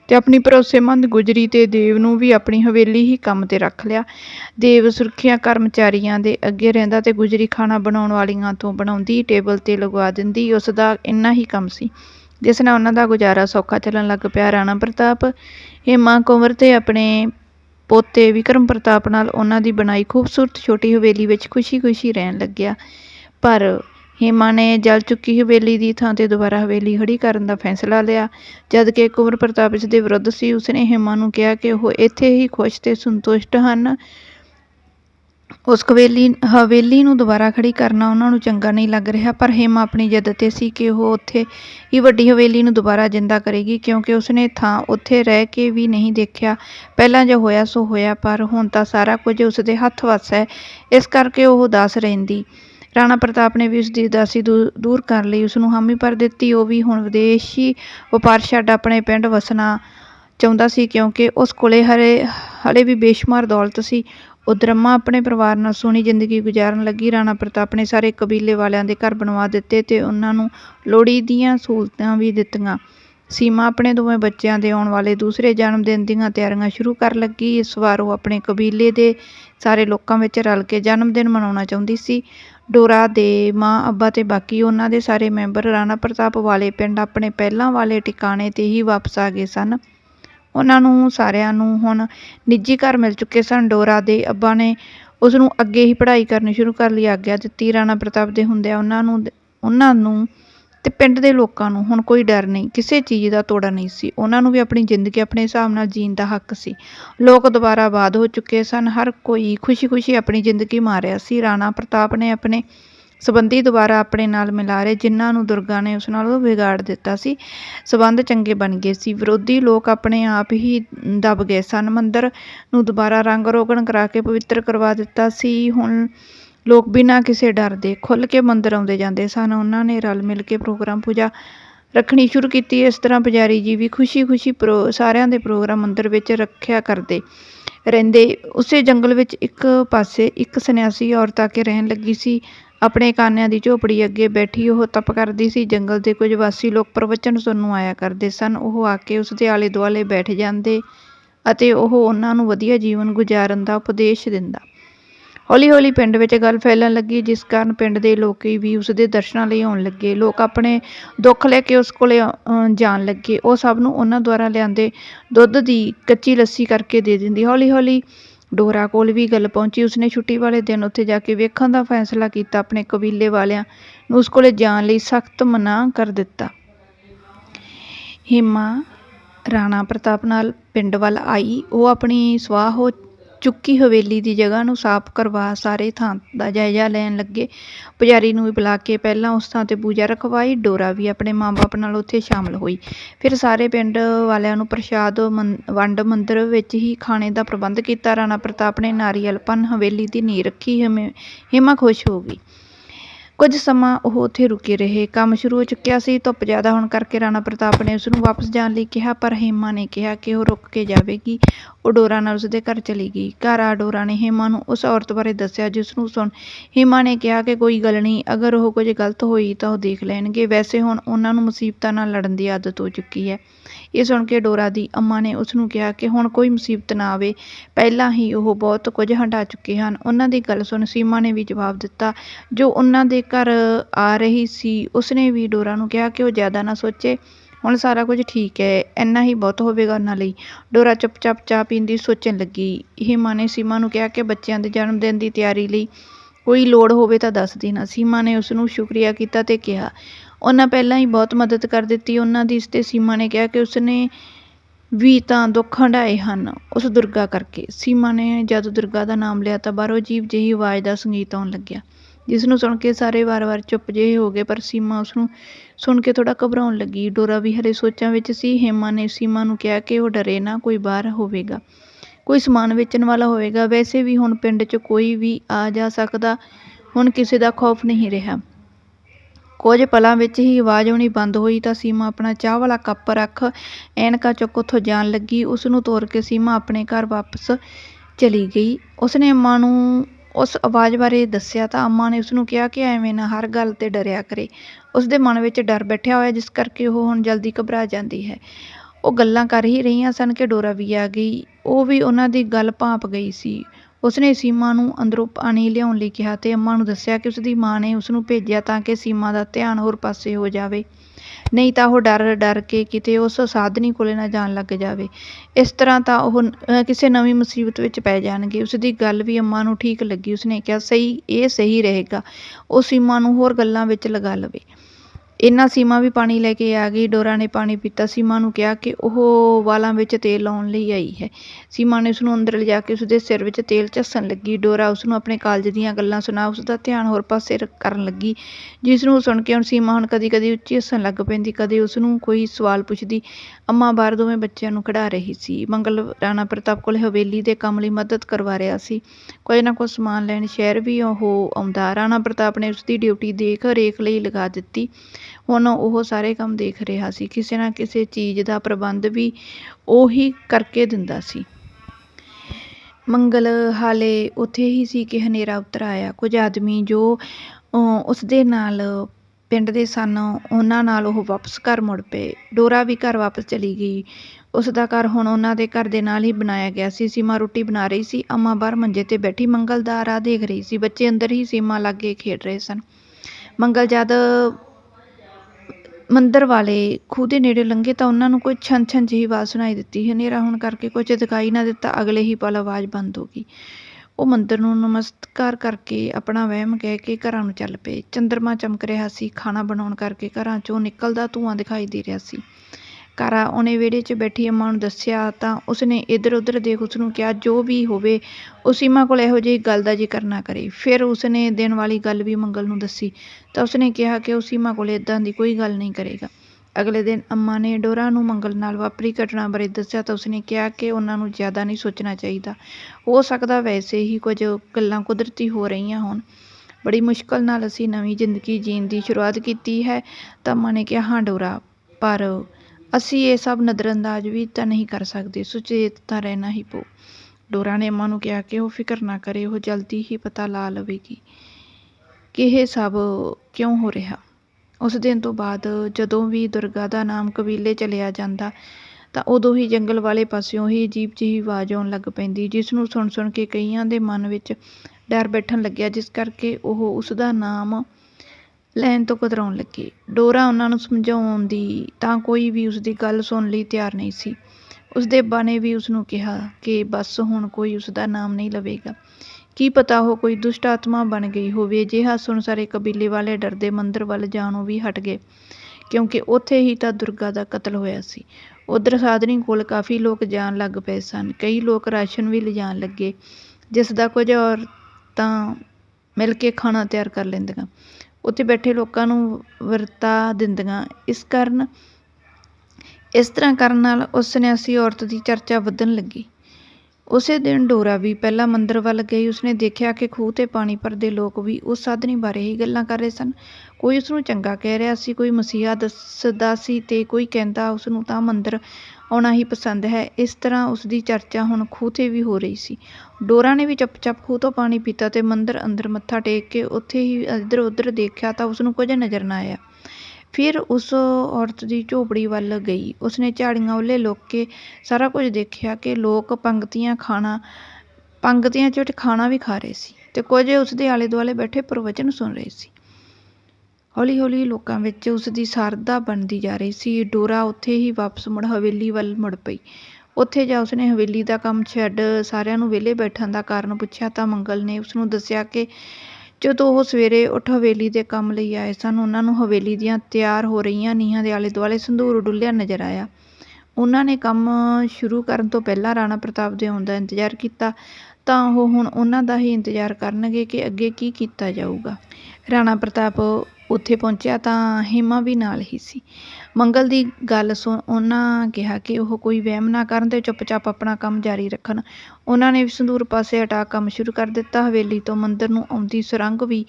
ਤੇ ਆਪਣੀ ਭਰੋਸੇਮੰਦ ਗੁਜਰੀ ਤੇ ਦੇਵ ਨੂੰ ਵੀ ਆਪਣੀ ਹਵੇਲੀ ਹੀ ਕੰਮ ਤੇ ਰੱਖ ਲਿਆ। ਦੇਵ ਸੁਰੱਖਿਆ ਕਰਮਚਾਰੀਆਂ ਦੇ ਅੱਗੇ ਰਹਿੰਦਾ ਤੇ ਗੁਜਰੀ ਖਾਣਾ ਬਣਾਉਣ ਵਾਲੀਆਂ ਤੋਂ ਬਣਾਉਂਦੀ, ਟੇਬਲ ਤੇ ਲਗਵਾ ਦਿੰਦੀ ਉਸ ਦਾ ਇੰਨਾ ਹੀ ਕੰਮ ਸੀ, ਜਿਸ ਨਾਲ ਉਹਨਾਂ ਦਾ ਗੁਜ਼ਾਰਾ ਸੌਖਾ ਚੱਲਣ ਲੱਗ ਪਿਆ। ਰਾਣਾ ਪ੍ਰਤਾਪ, ਹੇਮਾ ਕੁੰਵਰ ਤੇ ਆਪਣੇ ਪੋਤੇ ਵਿਕਰਮ ਪ੍ਰਤਾਪ ਨਾਲ ਉਹਨਾਂ ਦੀ ਬਣਾਈ ਖੂਬਸੂਰਤ ਛੋਟੀ ਹਵੇਲੀ ਵਿੱਚ ਖੁਸ਼ੀ-ਖੁਸ਼ੀ ਰਹਿਣ ਲੱਗਿਆ। ਪਰ ਹੇਮਾ ਨੇ ਜਲ ਚੁੱਕੀ ਹਵੇਲੀ ਦੀ ਥਾਂ ਤੇ ਦੁਬਾਰਾ ਹਵੇਲੀ ਖੜੀ ਕਰਨ ਦਾ ਫੈਸਲਾ ਲਿਆ। ਜਦ ਕਿ ਕੁੰਵਰ ਪ੍ਰਤਾਪ ਇਸ ਦੇ ਵਿਰੁੱਧ ਸੀ, ਉਸਨੇ ਹੇਮਾ ਨੂੰ ਕਿਹਾ ਕਿ ਉਹ ਇੱਥੇ ਹੀ ਖੁਸ਼ ਤੇ ਸੰਤੁਸ਼ਟ ਹਨ। ਉਸ ਹਵੇਲੀ ਹਵੇਲੀ ਨੂੰ ਦੁਬਾਰਾ ਖੜੀ ਕਰਨਾ ਉਹਨਾਂ ਨੂੰ ਚੰਗਾ ਨਹੀਂ ਲੱਗ ਰਿਹਾ, ਪਰ ਹੇਮਾ ਆਪਣੀ ਜਿੱਦ ਤੇ ਸੀ ਕਿ ਉਹ ਉੱਥੇ ਹੀ ਵੱਡੀ ਹਵੇਲੀ ਨੂੰ ਦੁਬਾਰਾ ਜਿੰਦਾ ਕਰੇਗੀ, ਕਿਉਂਕਿ ਉਸਨੇ ਥਾਂ ਉੱਥੇ ਰਹਿ ਕੇ ਵੀ ਨਹੀਂ ਦੇਖਿਆ। ਪਹਿਲਾਂ ਜੋ ਹੋਇਆ, ਸੋ ਹੋਇਆ, ਪਰ ਹੁਣ ਤਾਂ ਸਾਰਾ ਕੁਝ ਉਸਦੇ ਹੱਥ ਵੱਸ ਹੈ। ਇਸ ਕਰਕੇ ਉਹ ਉਦਾਸ ਰਹਿੰਦੀ। ਰਾਣਾ ਪ੍ਰਤਾਪ ਨੇ ਵੀ ਉਸ ਦੀ ਉਦਾਸੀ ਦੂਰ ਕਰਨ ਲਈ ਉਸ ਨੂੰ ਹਾਮੀ ਭਰ ਦਿੱਤੀ। ਉਹ ਵੀ ਹੁਣ ਵਿਦੇਸ਼ੀ ਵਪਾਰ ਛੱਡ ਆਪਣੇ ਪਿੰਡ ਵਸਣਾ ਚਾਹੁੰਦਾ ਸੀ, ਕਿਉਂਕਿ ਉਸ ਕੋਲੇ ਹਰੇ, ਹਲੇ ਵੀ ਬੇਸ਼ੁਮਾਰ ਦੌਲਤ ਸੀ। ਉਧਰ ਅੰਮਾ ਆਪਣੇ ਪਰਿਵਾਰ ਨਾਲ ਸੋਹਣੀ ਜ਼ਿੰਦਗੀ ਗੁਜ਼ਾਰਨ ਲੱਗੀ। ਰਾਣਾ ਪ੍ਰਤਾਪ ਨੇ ਸਾਰੇ ਕਬੀਲੇ ਵਾਲਿਆਂ ਦੇ ਘਰ ਬਣਵਾ ਦਿੱਤੇ ਤੇ ਉਹਨਾਂ ਨੂੰ ਲੋੜੀ ਦੀਆਂ ਸਹੂਲਤਾਂ ਵੀ ਦਿੱਤੀਆਂ। ਸੀਮਾ ਆਪਣੇ ਦੋਵੇਂ ਬੱਚਿਆਂ ਦੇ ਆਉਣ ਵਾਲੇ ਦੂਸਰੇ ਜਨਮ ਦਿਨ ਦੀਆਂ ਤਿਆਰੀਆਂ ਸ਼ੁਰੂ ਕਰ ਲੱਗੀ। ਇਸ ਵਾਰ ਉਹ ਆਪਣੇ ਕਬੀਲੇ ਦੇ ਸਾਰੇ ਲੋਕਾਂ ਵਿੱਚ ਰਲ ਕੇ ਜਨਮ ਦਿਨ ਮਨਾਉਣਾ ਚਾਹੁੰਦੀ ਸੀ। ਡੋਰਾ ਦੇ ਮਾਂ ਅੱਬਾ ਤੇ ਬਾਕੀ ਉਹਨਾਂ ਦੇ ਸਾਰੇ ਮੈਂਬਰ ਰਾਣਾ ਪ੍ਰਤਾਪ ਵਾਲੇ ਪਿੰਡ ਆਪਣੇ ਪਹਿਲਾਂ ਵਾਲੇ ਟਿਕਾਣੇ ਤੇ ਹੀ ਵਾਪਸ ਆ ਗਏ ਸਨ। ਉਹਨਾਂ ਨੂੰ ਸਾਰਿਆਂ ਨੂੰ ਹੁਣ ਨਿੱਜੀ ਘਰ ਮਿਲ ਚੁੱਕੇ ਸਨ। ਡੋਰਾ ਦੇ ਅੱਬਾ ਨੇ ਉਸ ਨੂੰ ਅੱਗੇ ਹੀ ਪੜ੍ਹਾਈ ਕਰਨੀ ਸ਼ੁਰੂ ਕਰ ਲਈ, ਆਗਿਆ ਦਿੱਤੀ। ਰਾਣਾ ਪ੍ਰਤਾਪ ਦੇ ਹੁੰਦਿਆਂ ਉਹਨਾਂ ਨੂੰ ਉਹਨਾਂ ਨੂੰ ਅਤੇ ਪਿੰਡ ਦੇ ਲੋਕਾਂ ਨੂੰ ਹੁਣ ਕੋਈ ਡਰ ਨਹੀਂ, ਕਿਸੇ ਚੀਜ਼ ਦਾ ਤੋੜਾ ਨਹੀਂ ਸੀ। ਉਹਨਾਂ ਨੂੰ ਵੀ ਆਪਣੀ ਜ਼ਿੰਦਗੀ ਆਪਣੇ ਹਿਸਾਬ ਨਾਲ ਜੀਣ ਦਾ ਹੱਕ ਸੀ। ਲੋਕ ਦੁਬਾਰਾ ਆਬਾਦ ਹੋ ਚੁੱਕੇ ਸਨ। ਹਰ ਕੋਈ ਖੁਸ਼ੀ-ਖੁਸ਼ੀ ਆਪਣੀ ਜ਼ਿੰਦਗੀ ਮਾਰਿਆ ਸੀ। ਰਾਣਾ ਪ੍ਰਤਾਪ ਨੇ ਆਪਣੇ ਸਬੰਧੀ ਦੁਬਾਰਾ ਆਪਣੇ ਨਾਲ ਮਿਲਾ ਰਹੇ ਜਿਨ੍ਹਾਂ ਨੂੰ ਦੁਰਗਾ ਨੇ ਉਸ ਨਾਲ ਵਿਗਾੜ ਦਿੱਤਾ ਸੀ, ਸਬੰਧ ਚੰਗੇ ਬਣ ਗਏ ਸੀ। ਵਿਰੋਧੀ ਲੋਕ ਆਪਣੇ ਆਪ ਹੀ ਦਬ ਗਏ ਸਨ। ਮੰਦਰ ਨੂੰ ਦੁਬਾਰਾ ਰੰਗ ਰੋਗਨ ਕਰਾ ਕੇ ਪਵਿੱਤਰ ਕਰਵਾ ਦਿੱਤਾ ਸੀ। ਹੁਣ ਲੋਕ ਬਿਨਾਂ ਕਿਸੇ ਡਰ ਦੇ ਖੁੱਲ੍ਹ ਕੇ ਮੰਦਰ ਆਉਂਦੇ ਜਾਂਦੇ ਸਨ। ਉਹਨਾਂ ਨੇ ਰਲ ਮਿਲ ਕੇ ਪ੍ਰੋਗਰਾਮ ਪੂਜਾ ਰੱਖਣੀ ਸ਼ੁਰੂ ਕੀਤੀ। ਇਸ ਤਰ੍ਹਾਂ ਪੁਜਾਰੀ ਜੀ ਵੀ ਖੁਸ਼ੀ-ਖੁਸ਼ੀ ਪ੍ਰੋ ਸਾਰਿਆਂ ਦੇ ਪ੍ਰੋਗਰਾਮ ਮੰਦਰ ਵਿੱਚ ਰੱਖਿਆ ਕਰਦੇ ਰਹਿੰਦੇ। ਉਸੇ ਜੰਗਲ ਵਿੱਚ ਇੱਕ ਪਾਸੇ ਇੱਕ ਸੰਨਿਆਸੀ ਔਰਤ ਆ ਕੇ ਰਹਿਣ ਲੱਗੀ ਸੀ। ਆਪਣੇ ਕਾਨਿਆਂ ਦੀ ਝੋਪੜੀ ਅੱਗੇ ਬੈਠੀ ਉਹ ਤਪ ਕਰਦੀ ਸੀ। ਜੰਗਲ ਦੇ ਕੁਝ ਵਾਸੀ ਲੋਕ ਪ੍ਰਵਚਨ ਸੁਣਨ ਨੂੰ ਆਇਆ ਕਰਦੇ ਸਨ। ਉਹ ਆ ਕੇ ਉਸ ਦੇ ਆਲੇ ਦੁਆਲੇ ਬੈਠ ਜਾਂਦੇ ਅਤੇ ਉਹ ਉਹਨਾਂ ਨੂੰ ਵਧੀਆ ਜੀਵਨ ਗੁਜ਼ਾਰਨ ਦਾ ਉਪਦੇਸ਼ ਦਿੰਦਾ। ਹੌਲੀ ਹੌਲੀ ਪਿੰਡ ਵਿੱਚ ਗੱਲ ਫੈਲਣ ਲੱਗੀ, ਜਿਸ ਕਾਰਨ ਪਿੰਡ ਦੇ ਲੋਕੀ ਵੀ ਉਸ ਦੇ ਦਰਸ਼ਨਾਂ ਲਈ ਆਉਣ ਲੱਗੇ। ਲੋਕ ਆਪਣੇ ਦੁੱਖ ਲੈ ਕੇ ਉਸ ਕੋਲੇ ਜਾਣ ਲੱਗੇ। ਉਹ ਸਭ ਨੂੰ ਉਹਨਾਂ ਦੁਆਰਾ ਲਿਆਂਦੇ ਦੁੱਧ ਦੀ ਕੱਚੀ ਲੱਸੀ ਕਰਕੇ ਦੇ ਦਿੰਦੀ। ਹੌਲੀ ਹੌਲੀ ਡੋਰਾ ਕੋਲ ਵੀ ਗੱਲ ਪਹੁੰਚੀ। ਉਸਨੇ ਛੁੱਟੀ ਵਾਲੇ ਦਿਨ ਉੱਥੇ ਜਾ ਕੇ ਵੇਖਣ ਦਾ ਫੈਸਲਾ ਕੀਤਾ। ਆਪਣੇ ਕਬੀਲੇ ਵਾਲਿਆਂ ਨੂੰ ਉਸ ਕੋਲੇ ਜਾਣ ਲਈ ਸਖਤ ਮਨਾ ਕਰ ਦਿੱਤਾ। ਹਿਮਾ ਰਾਣਾ ਪ੍ਰਤਾਪ ਨਾਲ ਪਿੰਡ ਵੱਲ ਆਈ। ਉਹ ਆਪਣੀ ਸਵਾਹ ਹੋ ਚੁੱਕੀ ਹਵੇਲੀ ਦੀ ਜਗ੍ਹਾ ਨੂੰ ਸਾਫ਼ ਕਰਵਾ ਸਾਰੇ ਥਾਂ ਦਾ ਜਾਇਜ਼ਾ ਲੈਣ ਲੱਗੇ। ਪੁਜਾਰੀ ਨੂੰ ਵੀ ਬੁਲਾ ਕੇ ਪਹਿਲਾਂ ਉਸ ਥਾਂ ਤੇ ਪੂਜਾ ਰਖਵਾਈ, ਡੋਰਾ ਵੀ ਆਪਣੇ ਮਾਂ-ਬਾਪ ਨਾਲ ਉੱਥੇ ਸ਼ਾਮਲ ਹੋਈ। ਫਿਰ ਸਾਰੇ ਪਿੰਡ ਵਾਲਿਆਂ ਨੂੰ ਪ੍ਰਸ਼ਾਦ ਵੰਡ ਮੰਦਰ ਵਿੱਚ ਹੀ ਖਾਣੇ ਦਾ ਪ੍ਰਬੰਧ ਕੀਤਾ। ਰਾਣਾ ਪ੍ਰਤਾਪ ਨੇ ਨਾਰੀਅਲ ਪਨ ਹਵੇਲੀ ਦੀ ਨੀਂਹ ਰੱਖੀ ਹਿਮਾ ਖੁਸ਼ ਹੋ ਗਈ। ਕੁਝ ਸਮਾਂ ਉਹ ਉੱਥੇ ਰੁਕੇ ਰਹੇ। ਕੰਮ ਸ਼ੁਰੂ ਹੋ ਚੁੱਕਿਆ ਸੀ। ਧੁੱਪ ਜ਼ਿਆਦਾ ਹੋਣ ਕਰਕੇ ਰਾਣਾ ਪ੍ਰਤਾਪ ਨੇ ਉਸ ਨੂੰ ਵਾਪਸ ਜਾਣ ਲਈ ਕਿਹਾ, ਪਰ ਹੇਮਾ ਨੇ ਕਿਹਾ ਕਿ ਉਹ ਰੁਕ ਕੇ ਜਾਵੇਗੀ। ਉਹ ਡੋਰਾ ਨਾਲ ਉਸਦੇ ਘਰ ਚਲੀ ਗਈ। ਘਰ ਆ ਡੋਰਾ ਨੇ ਹੇਮਾ ਨੂੰ ਉਸ ਔਰਤ ਬਾਰੇ ਦੱਸਿਆ, ਜਿਸ ਨੂੰ ਸੁਣ ਹੇਮਾ ਨੇ ਕਿਹਾ ਕਿ ਕੋਈ ਗੱਲ ਨਹੀਂ, ਅਗਰ ਉਹ ਕੁਝ ਗਲਤ ਹੋਈ ਤਾਂ ਉਹ ਦੇਖ ਲੈਣਗੇ। ਵੈਸੇ ਹੁਣ ਉਹਨਾਂ ਨੂੰ ਮੁਸੀਬਤਾਂ ਨਾਲ ਲੜਨ ਦੀ ਆਦਤ ਹੋ ਚੁੱਕੀ ਹੈ। ਇਹ ਸੁਣ ਕੇ ਡੋਰਾ ਦੀ ਅੰਮਾ ਨੇ ਉਸ ਨੂੰ ਕਿਹਾ ਕਿ ਹੁਣ ਕੋਈ ਮੁਸੀਬਤ ਨਾ ਆਵੇ। ਪਹਿਲਾਂ ਹੀ ਉਹ ਬਹੁਤ ਕੁਝ ਹੰਢਾ ਚੁੱਕੇ ਹਨ। ਉਹਨਾਂ ਦੀ ਗੱਲ ਸੁਣ ਸੀਮਾ ਨੇ ਵੀ ਜਵਾਬ ਦਿੱਤਾ, ਜੋ ਉਹਨਾਂ ਦੇ ਘਰ ਆ ਰਹੀ ਸੀ, ਉਸਨੇ ਵੀ ਡੋਰਾ ਨੂੰ ਕਿਹਾ ਕਿ ਉਹ ਜ਼ਿਆਦਾ ਨਾ ਸੋਚੇ। ਹੁਣ ਸਾਰਾ ਕੁਝ ਠੀਕ ਹੈ, ਇੰਨਾ ਹੀ ਬਹੁਤ ਹੋਵੇਗਾ ਉਹਨਾਂ ਲਈ। ਡੋਰਾ ਚੁੱਪਚਾਪ ਚਾਹ ਪੀਂਦੀ ਸੋਚਣ ਲੱਗੀ। ਹਿਮਾ ਨੇ ਸੀਮਾ ਨੂੰ ਕਿਹਾ ਕਿ ਬੱਚਿਆਂ ਦੇ ਜਨਮ ਦਿਨ ਦੀ ਤਿਆਰੀ ਲਈ ਕੋਈ ਲੋੜ ਹੋਵੇ ਤਾਂ ਦੱਸ ਦੇਣਾ। ਸੀਮਾ ਨੇ ਉਸ ਨੂੰ ਸ਼ੁਕਰੀਆ ਕੀਤਾ ਤੇ ਕਿਹਾ। ਉਹਨਾਂ ਪਹਿਲਾਂ ਹੀ ਬਹੁਤ ਮਦਦ ਕਰ ਦਿੱਤੀ। ਉਹਨਾਂ ਦੀ ਇਸ ਤੇ ਸੀਮਾ ਨੇ ਕਿਹਾ ਕਿ ਉਸਨੇ ਵੀ ਤਾਂ ਦੁੱਖ ਹੰਢਾਏ ਹਨ ਉਸ ਦੁਰਗਾ ਕਰਕੇ। ਸੀਮਾ ਨੇ ਜਦ ਦੁਰਗਾ ਦਾ ਨਾਮ ਲਿਆ ਤਾਂ ਬਾਹਰੋਂ ਜੀਵ ਜਿਹੀ ਆਵਾਜ਼ ਦਾ ਸੰਗੀਤ ਆਉਣ ਲੱਗਿਆ। ਜਿਸ ਨੂੰ ਸੁਣ ਕੇ ਸਾਰੇ ਵਾਰ-ਵਾਰ ਚੁੱਪ ਜਿਹੇ ਹੋ ਗਏ, ਪਰ ਸੀਮਾ ਉਸ ਨੂੰ ਸੁਣ ਕੇ ਥੋੜਾ ਘਬਰਾਉਣ ਲੱਗੀ। ਡੋਰਾ ਵੀ ਹਰੇ ਸੋਚਾਂ ਵਿੱਚ ਸੀ, ਹੇਮਾ ਨੇ ਸੀਮਾ ਨੂੰ ਕਿਹਾ ਕਿ ਉਹ ਡਰੇ ਨਾ, ਕੋਈ ਬਾਹਰ ਹੋਵੇਗਾ, ਕੋਈ ਸਮਾਨ ਵੇਚਣ ਵਾਲਾ ਹੋਵੇਗਾ। ਵੈਸੇ ਵੀ ਹੁਣ ਪਿੰਡ 'ਚ ਕੋਈ ਵੀ ਆ ਜਾ ਸਕਦਾ, ਹੁਣ ਕਿਸੇ ਦਾ ਖੌਫ ਨਹੀਂ ਰਿਹਾ। ਕੁਝ ਪਲਾਂ ਵਿੱਚ ਹੀ ਆਵਾਜ਼ ਆਉਣੀ ਬੰਦ ਹੋਈ ਤਾਂ ਸੀਮਾ ਆਪਣਾ ਚਾਹ ਵਾਲਾ ਕੱਪ ਰੱਖ ਐਨਕਾਂ ਚੁੱਕ ਉੱਥੋਂ ਜਾਣ ਲੱਗੀ। ਉਸ ਨੂੰ ਤੋਰ ਕੇ ਸੀਮਾ ਆਪਣੇ ਘਰ ਵਾਪਸ ਚਲੀ ਗਈ। ਉਸਨੇ ਅੰਮਾ ਨੂੰ ਉਸ ਆਵਾਜ਼ ਬਾਰੇ ਦੱਸਿਆ ਤਾਂ ਅੰਮਾ ਨੇ ਉਸ ਨੂੰ ਕਿਹਾ ਕਿ ਐਵੇਂ ਨਾ ਹਰ ਗੱਲ ਤੇ ਡਰਿਆ ਕਰੇ। ਉਸ ਦੇ ਮਨ ਵਿੱਚ ਡਰ ਬੈਠਿਆ ਹੋਇਆ, ਜਿਸ ਕਰਕੇ ਉਹ ਹੁਣ ਜਲਦੀ ਘਬਰਾ ਜਾਂਦੀ ਹੈ। ਉਹ ਗੱਲਾਂ ਕਰ ਹੀ ਰਹੀਆਂ ਸਨ ਕਿ ਡੋਰਾ ਵੀ ਆ ਗਈ। ਉਹ ਵੀ ਉਹਨਾਂ ਦੀ ਗੱਲ ਭਾਂਪ ਗਈ ਸੀ। ਉਸਨੇ ਸੀਮਾ ਨੂੰ ਅੰਦਰੋਂ ਪਾਣੀ ਲਿਆਉਣ ਲਈ ਕਿਹਾ ਤੇ ਅੰਮਾ ਨੂੰ ਦੱਸਿਆ ਕਿ ਉਸਦੀ ਮਾਂ ਨੇ ਉਸ ਨੂੰ ਭੇਜਿਆ ਤਾਂ ਕਿ ਸੀਮਾ ਦਾ ਧਿਆਨ ਹੋਰ ਪਾਸੇ ਹੋ ਜਾਵੇ। ਨਹੀਂ ਤਾਂ ਉਹ ਡਰ ਡਰ ਕੇ ਕਿਤੇ ਉਸ ਸਾਧਨੀ ਕੋਲੇ ਨਾ ਜਾਣ ਲੱਗ ਜਾਵੇ। ਇਸ ਤਰ੍ਹਾਂ ਤਾਂ ਉਹ ਕਿਸੇ ਨਵੀਂ ਮੁਸੀਬਤ ਵਿੱਚ ਪੈ ਜਾਣਗੇ। ਉਸਦੀ ਗੱਲ ਵੀ ਅੰਮਾ ਨੂੰ ਠੀਕ ਲੱਗੀ। ਉਸਨੇ ਕਿਹਾ, ਸਹੀ, ਇਹ ਸਹੀ ਰਹੇਗਾ। ਉਹ ਸੀਮਾ ਨੂੰ ਹੋਰ ਗੱਲਾਂ ਵਿੱਚ ਲਗਾ ਲਵੇ। ਇੰਨਾ ਸੀਮਾ ਵੀ ਪਾਣੀ ਲੈ ਕੇ ਆ ਗਈ, ਡੋਰਾ ਨੇ ਪਾਣੀ ਪੀਤਾ, ਸੀਮਾ ਨੂੰ ਕਿਹਾ ਕਿ ਉਹ ਵਾਲਾਂ ਵਿੱਚ ਤੇਲ ਲਾਉਣ ਲਈ ਆਈ ਹੈ। ਸੀਮਾ ਨੇ ਉਸਨੂੰ ਅੰਦਰ ਲਿਜਾ ਕੇ ਉਸਦੇ ਸਿਰ ਵਿੱਚ ਤੇਲ ਝੱਸਣ ਲੱਗੀ। ਡੋਰਾ ਉਸਨੂੰ ਆਪਣੇ ਕਾਲਜ ਦੀਆਂ ਗੱਲਾਂ ਸੁਣਾ, ਉਸਦਾ ਧਿਆਨ ਹੋਰ ਪਾਸੇ ਕਰਨ ਲੱਗੀ ਜਿਸ ਨੂੰ ਸੁਣ ਕੇ ਹੁਣ ਸੀਮਾ ਹੁਣ ਕਦੀ ਕਦੀ ਉੱਚੀ ਹੱਸਣ ਲੱਗ ਪੈਂਦੀ, ਕਦੇ ਉਸਨੂੰ ਕੋਈ ਸਵਾਲ ਪੁੱਛਦੀ। ਅੰਮਾ ਬਾਹਰ ਦੋਵੇਂ ਬੱਚਿਆਂ ਨੂੰ ਖੜਾ ਰਹੀ ਸੀ। ਮੰਗਲ ਰਾਣਾ ਪ੍ਰਤਾਪ ਕੋਲ ਹਵੇਲੀ ਦੇ ਕੰਮ ਲਈ ਮਦਦ ਕਰਵਾ ਰਿਹਾ ਸੀ। ਕੋਈ ਨਾ ਕੁਝ ਸਮਾਨ ਲੈਣ ਸ਼ਹਿਰ ਵੀ ਉਹ ਆਉਂਦਾ। ਰਾਣਾ ਪ੍ਰਤਾਪ ਨੇ ਉਸਦੀ ਡਿਊਟੀ ਦੇਖ ਰੇਖ ਲਈ ਲਗਾ ਦਿੱਤੀ। ਹੁਣ ਉਹ ਸਾਰੇ ਕੰਮ ਦੇਖ ਰਿਹਾ ਸੀ। ਕਿਸੇ ਨਾ ਕਿਸੇ ਚੀਜ਼ ਦਾ ਪ੍ਰਬੰਧ ਵੀ ਉਹੀ ਕਰਕੇ ਦਿੰਦਾ ਸੀ। ਮੰਗਲ ਹਾਲੇ ਉੱਥੇ ਹੀ ਸੀ ਕਿ ਹਨੇਰਾ ਉਤਰ ਆਇਆ। ਕੁਝ ਆਦਮੀ ਜੋ ਅਹ, ਉਸਦੇ ਨਾਲ ਪਿੰਡ ਦੇ ਸਨ ਉਹਨਾਂ ਨਾਲ ਉਹ ਵਾਪਸ ਘਰ ਮੁੜ ਪਏ। ਡੋਰਾ ਵੀ ਘਰ ਵਾਪਸ ਚਲੀ ਗਈ। ਉਸ ਦਾ ਘਰ ਹੁਣ ਉਹਨਾਂ ਦੇ ਘਰ ਦੇ ਨਾਲ ਹੀ ਬਣਾਇਆ ਗਿਆ ਸੀ। ਸੀਮਾ ਰੋਟੀ ਬਣਾ ਰਹੀ ਸੀ। ਅੰਮਾ ਬਾਹਰ ਮੰਜੇ ਤੇ ਬੈਠੀ ਮੰਗਲ ਦਾ ਰਾਹ ਦੇਖ ਰਹੀ ਸੀ। ਬੱਚੇ ਅੰਦਰ ਹੀ ਸੀਮਾ ਲਾਗੇ ਖੇਡ ਰਹੇ ਸਨ। ਮੰਗਲ ਜਦ ਮੰਦਰ ਵਾਲੇ ਖੂਹ ਦੇ ਨੇੜੇ ਲੰਘੇ ਤਾਂ ਉਹਨਾਂ ਨੂੰ ਕੋਈ ਛਨ ਛਨ ਜਿਹੀ ਆਵਾਜ਼ ਸੁਣਾਈ ਦਿੱਤੀ। ਹਨੇਰਾ ਹੋਣ ਕਰਕੇ ਕੁਝ ਦਿਖਾਈ ਨਾ ਦਿੱਤਾ। ਅਗਲੇ ਹੀ ਪਲ ਆਵਾਜ਼ ਬੰਦ ਹੋ ਗਈ। ਉਹ ਮੰਦਰ ਨੂੰ ਨਮਸਕਾਰ ਕਰਕੇ ਆਪਣਾ ਵਹਿਮ ਕਹਿ ਕੇ ਘਰਾਂ ਨੂੰ ਚੱਲ ਪਏ। ਚੰਦਰਮਾ ਚਮਕ ਰਿਹਾ ਸੀ। ਖਾਣਾ ਬਣਾਉਣ ਕਰਕੇ ਘਰਾਂ ਚੋਂ ਨਿਕਲਦਾ ਧੂੰਆਂ ਦਿਖਾਈ ਦੇ ਰਿਹਾ ਸੀ। ਘਰ ਉਹਨੇ ਵਿਹੜੇ 'ਚ ਬੈਠੀ ਅੰਮਾ ਨੂੰ ਦੱਸਿਆ ਤਾਂ ਉਸਨੇ ਇੱਧਰ ਉੱਧਰ ਦੇਖ ਉਸਨੂੰ ਕਿਹਾ, ਜੋ ਵੀ ਹੋਵੇ ਉਹ ਸੀਮਾ ਕੋਲ ਇਹੋ ਜਿਹੀ ਗੱਲ ਦਾ ਜ਼ਿਕਰ ਨਾ ਕਰੇ। ਫਿਰ ਉਸਨੇ ਦਿਨ ਵਾਲੀ ਗੱਲ ਵੀ ਮੰਗਲ ਨੂੰ ਦੱਸੀ, ਤਾਂ ਉਸਨੇ ਕਿਹਾ ਕਿ ਉਹ ਸੀਮਾ ਕੋਲ ਇਦਾਂ ਦੀ ਕੋਈ ਗੱਲ ਨਹੀਂ ਕਰੇਗਾ। ਅਗਲੇ ਦਿਨ ਅੰਮਾ ਨੇ ਡੋਰਾ ਨੂੰ ਮੰਗਲ ਨਾਲ ਵਾਪਰੀ ਘਟਨਾ ਬਾਰੇ ਦੱਸਿਆ ਤਾਂ ਉਸਨੇ ਕਿਹਾ ਕਿ ਉਹਨਾਂ ਨੂੰ ਜ਼ਿਆਦਾ ਨਹੀਂ ਸੋਚਣਾ ਚਾਹੀਦਾ। ਹੋ ਸਕਦਾ ਵੈਸੇ ਹੀ ਕੁਝ ਗੱਲਾਂ ਕੁਦਰਤੀ ਹੋ ਰਹੀਆਂ ਹੋਣ। ਬੜੀ ਮੁਸ਼ਕਲ ਨਾਲ ਅਸੀਂ ਨਵੀਂ ਜ਼ਿੰਦਗੀ ਜੀਣ ਦੀ ਸ਼ੁਰੂਆਤ ਕੀਤੀ ਹੈ, ਤਾਂ ਅੰਮਾ ਨੇ ਕਿਹਾ, ਹਾਂ ਡੋਰਾ, ਪਰ ਅਸੀਂ ਇਹ ਸਭ ਨਜ਼ਰਅੰਦਾਜ਼ ਵੀ ਤਾਂ ਨਹੀਂ ਕਰ ਸਕਦੇ, ਸੁਚੇਤ ਤਾਂ ਰਹਿਣਾ ਹੀ ਪਊ। ਡੋਰਾ ਨੇ ਅੰਮਾ ਨੂੰ ਕਿਹਾ ਕਿ ਉਹ ਫਿਕਰ ਨਾ ਕਰੇ, ਉਹ ਜਲਦੀ ਹੀ ਪਤਾ ਲਾ ਲਵੇਗੀ ਕਿ ਇਹ ਸਭ ਕਿਉਂ ਹੋ ਰਿਹਾ। ਉਸ ਦਿਨ ਤੋਂ ਬਾਅਦ ਜਦੋਂ ਵੀ ਦੁਰਗਾ ਦਾ ਨਾਮ ਕਬੀਲੇ ਚਲਿਆ ਜਾਂਦਾ, ਤਾਂ ਉਦੋਂ ਹੀ ਜੰਗਲ ਵਾਲੇ ਪਾਸਿਓਂ ਹੀ ਅਜੀਬ ਜਿਹੀ ਆਵਾਜ਼ ਆਉਣ ਲੱਗ ਪੈਂਦੀ, ਜਿਸ ਨੂੰ ਸੁਣ ਸੁਣ ਕੇ ਕਈਆਂ ਦੇ ਮਨ ਵਿੱਚ ਡਰ ਬੈਠਣ ਲੱਗਿਆ, ਜਿਸ ਕਰਕੇ ਉਹ ਉਸ ਦਾ ਨਾਮ ਲੈਣ ਤੋਂ ਕਤਰਾਉਣ ਲੱਗੇ। ਡੋਰਾ ਉਹਨਾਂ ਨੂੰ ਸਮਝਾਉਣ ਦੀ ਤਾਂ ਕੋਈ ਵੀ ਉਸ ਦੀ ਗੱਲ ਸੁਣਨ ਲਈ ਤਿਆਰ ਨਹੀਂ ਸੀ। ਉਸ ਦੇ ਅੱਬਾ ਨੇ ਵੀ ਉਸ ਨੂੰ ਕਿਹਾ ਕਿ ਬਸ ਹੁਣ ਕੋਈ ਉਸ ਦਾ ਨਾਮ ਨਹੀਂ ਲਵੇਗਾ। ਕੀ ਪਤਾ ਉਹ ਕੋਈ ਦੁਸ਼ਟ ਆਤਮਾ ਬਣ ਗਈ ਹੋਵੇ, ਅਜਿਹਾ ਸੁਣ ਸਾਰੇ ਕਬੀਲੇ ਵਾਲੇ ਡਰਦੇ ਮੰਦਰ ਵੱਲ ਜਾਣੋਂ ਵੀ ਹਟ ਗਏ, ਕਿਉਂਕਿ ਉੱਥੇ ਹੀ ਤਾਂ ਦੁਰਗਾ ਦਾ ਕਤਲ ਹੋਇਆ ਸੀ। ਉਧਰ ਸਾਧਨੀ ਕੋਲ ਕਾਫੀ ਲੋਕ ਜਾਣ ਲੱਗ ਪਏ ਸਨ। ਕਈ ਲੋਕ ਰਾਸ਼ਨ ਵੀ ਲਿਜਾਣ ਲੱਗੇ, ਜਿਸ ਦਾ ਕੁਝ ਔਰਤਾਂ ਮਿਲ ਕੇ ਖਾਣਾ ਤਿਆਰ ਕਰ ਲੈਂਦੀਆਂ। ਉੱਥੇ ਬੈਠੇ ਲੋਕਾਂ ਨੂੰ ਵਰਤਾ ਦਿੰਦੀਆਂ। ਇਸ ਕਾਰਨ, ਇਸ ਤਰ੍ਹਾਂ ਕਰਨ ਨਾਲ ਉਸ ਸੰਨਿਆਸੀ ਔਰਤ ਦੀ ਚਰਚਾ ਵਧਣ ਲੱਗੀ। ਉਸੇ ਦਿਨ ਡੋਰਾ ਵੀ ਪਹਿਲਾਂ ਮੰਦਰ ਵੱਲ ਗਈ। ਉਸਨੇ ਦੇਖਿਆ ਕਿ ਖੂਹ ਤੇ ਪਾਣੀ ਭਰਦੇ ਲੋਕ ਵੀ ਉਸ ਸਾਧਨੀ ਬਾਰੇ ਹੀ ਗੱਲਾਂ ਕਰ ਰਹੇ ਸਨ। ਕੋਈ ਉਸ ਨੂੰ ਚੰਗਾ ਕਹਿ ਰਿਹਾ ਸੀ, ਕੋਈ ਮਸੀਹਾ ਦੱਸਦਾ ਸੀ ਤੇ ਕੋਈ ਕਹਿੰਦਾ ਉਸ ਨੂੰ ਤਾਂ ਮੰਦਰ ਆਉਣਾ ਹੀ ਪਸੰਦ ਹੈ। ਇਸ ਤਰ੍ਹਾਂ ਉਸ ਦੀ ਚਰਚਾ ਹੁਣ ਖੂਹ ਤੇ ਵੀ ਹੋ ਰਹੀ ਸੀ। ਡੋਰਾ ਨੇ ਵੀ ਚੁੱਪ-ਚਾਪ ਖੂਹ ਤੋਂ ਪਾਣੀ ਪੀਤਾ ਅਤੇ ਮੰਦਰ ਅੰਦਰ ਮੱਥਾ ਟੇਕ ਕੇ ਉੱਥੇ ਹੀ ਇੱਧਰ ਉੱਧਰ ਦੇਖਿਆ ਤਾਂ ਉਸ ਨੂੰ ਕੁਝ ਨਜ਼ਰ ਨਾ ਆਇਆ। ਫਿਰ ਉਸ ਔਰਤ ਦੀ ਝੋਪੜੀ ਵੱਲ ਗਈ। ਉਸਨੇ ਝਾੜੀਆਂ ਉੱਲੇ ਲੁੱਕ ਕੇ ਸਾਰਾ ਕੁਝ ਦੇਖਿਆ ਕਿ ਲੋਕ ਪੰਗਤੀਆਂ ਖਾਣਾ, ਪੰਗਤੀਆਂ 'ਚ ਖਾਣਾ ਵੀ ਖਾ ਰਹੇ ਸੀ ਤੇ ਕੁਝ ਉਸ ਦੇ ਆਲੇ ਦੁਆਲੇ ਬੈਠੇ ਪ੍ਰਵਚਨ ਸੁਣ ਰਹੇ ਸੀ। ਹੌਲੀ ਹੌਲੀ ਲੋਕਾਂ ਵਿੱਚ ਉਸ ਦੀ ਸਰਦਾ ਬਣਦੀ ਜਾ ਰਹੀ ਸੀ। ਡੋਰਾ ਉੱਥੇ ਹੀ ਵਾਪਸ ਮੁੜ ਹਵੇਲੀ ਵੱਲ ਮੁੜ ਪਈ। ਉੱਥੇ ਜਾ ਉਸਨੇ ਹਵੇਲੀ ਦਾ ਕੰਮ ਛੱਡ ਸਾਰਿਆਂ ਨੂੰ ਵਿਹਲੇ ਬੈਠਣ ਦਾ ਕਾਰਨ ਪੁੱਛਿਆ ਤਾਂ ਮੰਗਲ ਨੇ ਉਸ ਨੂੰ ਦੱਸਿਆ ਕਿ ਜਦੋਂ ਉਹ ਸਵੇਰੇ ਉੱਠ ਹਵੇਲੀ ਦੇ ਕੰਮ ਲਈ ਆਏ ਸਨ, ਉਹਨਾਂ ਨੂੰ ਹਵੇਲੀ ਦੀਆਂ ਤਿਆਰ ਹੋ ਰਹੀਆਂ ਨੀਹਾਂ ਦੇ ਆਲੇ ਦੁਆਲੇ ਸੰਧੂਰ ਡੁੱਲਿਆ ਨਜ਼ਰ ਆਇਆ। ਉਹਨਾਂ ਨੇ ਕੰਮ ਸ਼ੁਰੂ ਕਰਨ ਤੋਂ ਪਹਿਲਾਂ ਰਾਣਾ ਪ੍ਰਤਾਪ ਦੇ ਆਉਣ ਦਾ ਇੰਤਜ਼ਾਰ ਕੀਤਾ ਤਾਂ ਉਹ ਹੁਣ ਉਹਨਾਂ ਦਾ ਹੀ ਇੰਤਜ਼ਾਰ ਕਰਨਗੇ ਕਿ ਅੱਗੇ ਕੀ ਕੀਤਾ ਜਾਊਗਾ। ਰਾਣਾ ਪ੍ਰਤਾਪ ਉੱਥੇ ਪਹੁੰਚਿਆ ਤਾਂ ਹੇਮਾ ਵੀ ਨਾਲ ਹੀ ਸੀ। ਮੰਗਲ ਦੀ ਗੱਲ ਸੁਣ ਉਹਨਾਂ ਕਿਹਾ ਕਿ ਉਹ ਕੋਈ ਵਹਿਮ ਨਾ ਕਰਨ ਤੇ ਚੁੱਪਚਾਪ ਆਪਣਾ ਕੰਮ ਜਾਰੀ ਰੱਖਣ। ਉਹਨਾਂ ਨੇ ਵੀ ਸੰਦੂਰ ਪਾਸੇ ਹਟਾ ਕੰਮ ਸ਼ੁਰੂ ਕਰ ਦਿੱਤਾ। ਹਵੇਲੀ ਤੋਂ ਮੰਦਰ ਨੂੰ ਆਉਂਦੀ ਸੁਰੰਗ ਵੀ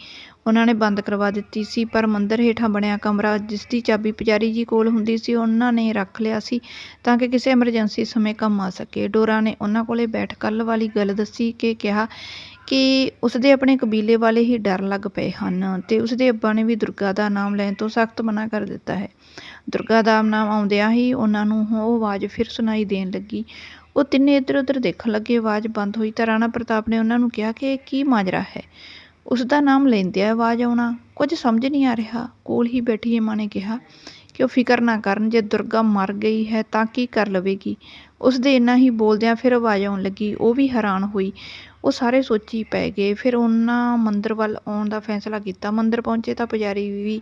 ਉਹਨਾਂ ਨੇ ਬੰਦ ਕਰਵਾ ਦਿੱਤੀ ਸੀ, ਪਰ ਮੰਦਰ ਹੇਠਾਂ ਬਣਿਆ ਕਮਰਾ, ਜਿਸ ਦੀ ਚਾਬੀ ਪੁਜਾਰੀ ਜੀ ਕੋਲ ਹੁੰਦੀ ਸੀ, ਉਹਨਾਂ ਨੇ ਰੱਖ ਲਿਆ ਸੀ ਤਾਂ ਕਿ ਕਿਸੇ ਐਮਰਜੈਂਸੀ ਸਮੇਂ ਕੰਮ ਆ ਸਕੇ। ਡੋਰਾ ਨੇ ਉਹਨਾਂ ਕੋਲੇ ਬੈਠ ਕੱਲ ਵਾਲੀ ਗੱਲ ਦੱਸੀ ਕਿ ਕਿਹਾ ਕਿ ਉਸਦੇ ਆਪਣੇ ਕਬੀਲੇ ਵਾਲੇ ਹੀ ਡਰ ਲੱਗ ਪਏ ਹਨ ਅਤੇ ਉਸਦੇ ਅੱਬਾ ਨੇ ਵੀ ਦੁਰਗਾ ਦਾ ਨਾਮ ਲੈਣ ਤੋਂ ਸਖਤ ਮਨਾ ਕਰ ਦਿੱਤਾ ਹੈ। ਦੁਰਗਾ ਦਾ ਨਾਮ ਆਉਂਦਿਆਂ ਹੀ ਉਹਨਾਂ ਨੂੰ ਉਹ ਆਵਾਜ਼ ਫਿਰ ਸੁਣਾਈ ਦੇਣ ਲੱਗੀ। ਉਹ ਤਿੰਨੇ ਇੱਧਰ ਉੱਧਰ ਦੇਖਣ ਲੱਗੇ। ਆਵਾਜ਼ ਬੰਦ ਹੋਈ ਤਾਂ ਰਾਣਾ ਪ੍ਰਤਾਪ ਨੇ ਉਹਨਾਂ ਨੂੰ ਕਿਹਾ ਕਿ ਇਹ ਕੀ ਮਾਜਰਾ ਹੈ? ਉਸ ਦਾ ਨਾਮ ਲੈਂਦਿਆਂ ਆਵਾਜ਼ ਆਉਣਾ ਕੁਝ ਸਮਝ ਨਹੀਂ ਆ ਰਿਹਾ। ਕੋਲ ਹੀ ਬੈਠੀ ਏਮਾ ਨੇ ਕਿਹਾ ਕਿ ਉਹ ਫਿਕਰ ਨਾ ਕਰਨ, ਜੇ ਦੁਰਗਾ ਮਰ ਗਈ ਹੈ ਤਾਂ ਕੀ ਕਰ ਲਵੇਗੀ? ਉਸ ਦੇ ਇੰਨਾ ਹੀ ਬੋਲਦਿਆਂ ਫਿਰ ਆਵਾਜ਼ ਆਉਣ ਲੱਗੀ, ਉਹ ਵੀ ਹੈਰਾਨ ਹੋਈ। ਉਹ ਸਾਰੇ ਸੋਚੀ ਪੈ ਗਏ। ਫਿਰ ਉਹਨਾਂ ਮੰਦਰ ਵੱਲ ਆਉਣ ਦਾ ਫੈਸਲਾ ਕੀਤਾ। ਮੰਦਰ ਪਹੁੰਚੇ ਤਾਂ ਪੁਜਾਰੀ ਵੀ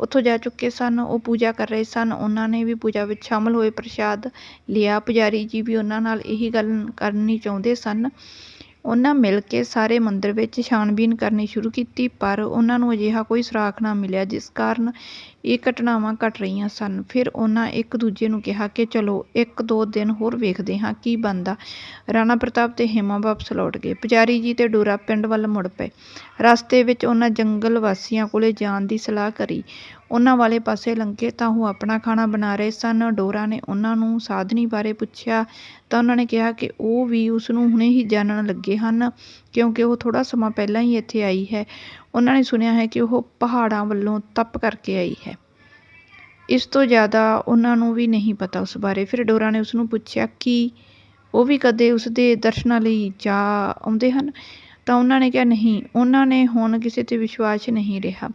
ਉੱਥੋਂ ਜਾ ਚੁੱਕੇ ਸਨ। ਉਹ ਪੂਜਾ ਕਰ ਰਹੇ ਸਨ। ਉਹਨਾਂ ਨੇ ਵੀ ਪੂਜਾ ਵਿੱਚ ਸ਼ਾਮਲ ਹੋਏ ਪ੍ਰਸ਼ਾਦ ਲਿਆ। ਪੁਜਾਰੀ ਜੀ ਵੀ ਉਹਨਾਂ ਨਾਲ ਇਹੀ ਗੱਲ ਕਰਨੀ ਚਾਹੁੰਦੇ ਸਨ। ਉਹਨਾਂ ਮਿਲ ਕੇ ਸਾਰੇ ਮੰਦਰ ਵਿੱਚ ਛਾਣਬੀਨ ਕਰਨੀ ਸ਼ੁਰੂ ਕੀਤੀ, ਪਰ ਉਹਨਾਂ ਨੂੰ ਅਜਿਹਾ ਕੋਈ ਸੁਰਾਖ ਨਾ ਮਿਲਿਆ, ਜਿਸ ਕਾਰਨ ਇਹ ਘਟਨਾਵਾਂ ਘਟ ਰਹੀਆਂ ਸਨ। ਫਿਰ ਉਹਨਾਂ ਇੱਕ ਦੂਜੇ ਨੂੰ ਕਿਹਾ ਕਿ, ਚਲੋ, ਇੱਕ ਦੋ ਦਿਨ ਹੋਰ ਵੇਖਦੇ ਹਾਂ, ਕੀ ਬਣਦਾ? ਰਾਣਾ ਪ੍ਰਤਾਪ ਤੇ ਹੇਮਾ ਵਾਪਸ ਲੌਟ ਗਏ। ਪੁਜਾਰੀ ਜੀ ਤੇ ਡੋਰਾ ਪਿੰਡ ਵੱਲ ਮੁੜ ਪਏ। ਰਸਤੇ ਵਿੱਚ ਉਹਨਾਂ ਜੰਗਲ ਵਾਸੀਆਂ ਕੋਲੇ ਜਾਣ ਦੀ ਸਲਾਹ ਕਰੀ। ਉਹਨਾਂ ਵਾਲੇ ਪਾਸੇ ਲੰਘੇ ਤਾਂ ਉਹ ਆਪਣਾ ਖਾਣਾ ਬਣਾ ਰਹੇ ਸਨ। ਡੋਰਾ ਨੇ ਉਹਨਾਂ ਨੂੰ ਸਾਧਨੀ ਬਾਰੇ ਪੁੱਛਿਆ ਤਾਂ ਉਹਨਾਂ ਨੇ ਕਿਹਾ ਕਿ ਉਹ ਵੀ ਉਸ ਨੂੰ ਹੁਣੇ ਹੀ ਜਾਣਨ ਲੱਗੇ ਹਨ, ਕਿਉਂਕਿ ਉਹ ਥੋੜ੍ਹਾ ਸਮਾਂ ਪਹਿਲਾਂ ਹੀ ਇੱਥੇ ਆਈ ਹੈ। ਉਹਨਾਂ ਨੇ ਸੁਣਿਆ ਹੈ ਕਿ ਉਹ ਪਹਾੜਾਂ ਵੱਲੋਂ ਤਪ ਕਰਕੇ ਆਈ ਹੈ। ਇਸ ਤੋਂ ਜ਼ਿਆਦਾ ਉਹਨਾਂ ਨੂੰ ਵੀ ਨਹੀਂ ਪਤਾ ਉਸ ਬਾਰੇ। ਫਿਰ ਡੋਰਾ ਨੇ ਉਸ ਨੂੰ ਪੁੱਛਿਆ ਕਿ ਉਹ ਵੀ ਕਦੇ ਉਸ ਦੇ ਦਰਸ਼ਨਾਂ ਲਈ ਜਾ ਆਉਂਦੇ ਹਨ? ਤਾਂ ਉਹਨਾਂ ਨੇ ਕਿਹਾ, ਨਹੀਂ, ਉਹਨਾਂ ਨੇ ਹੁਣ ਕਿਸੇ ਤੇ ਵਿਸ਼ਵਾਸ ਨਹੀਂ ਰਿਹਾ।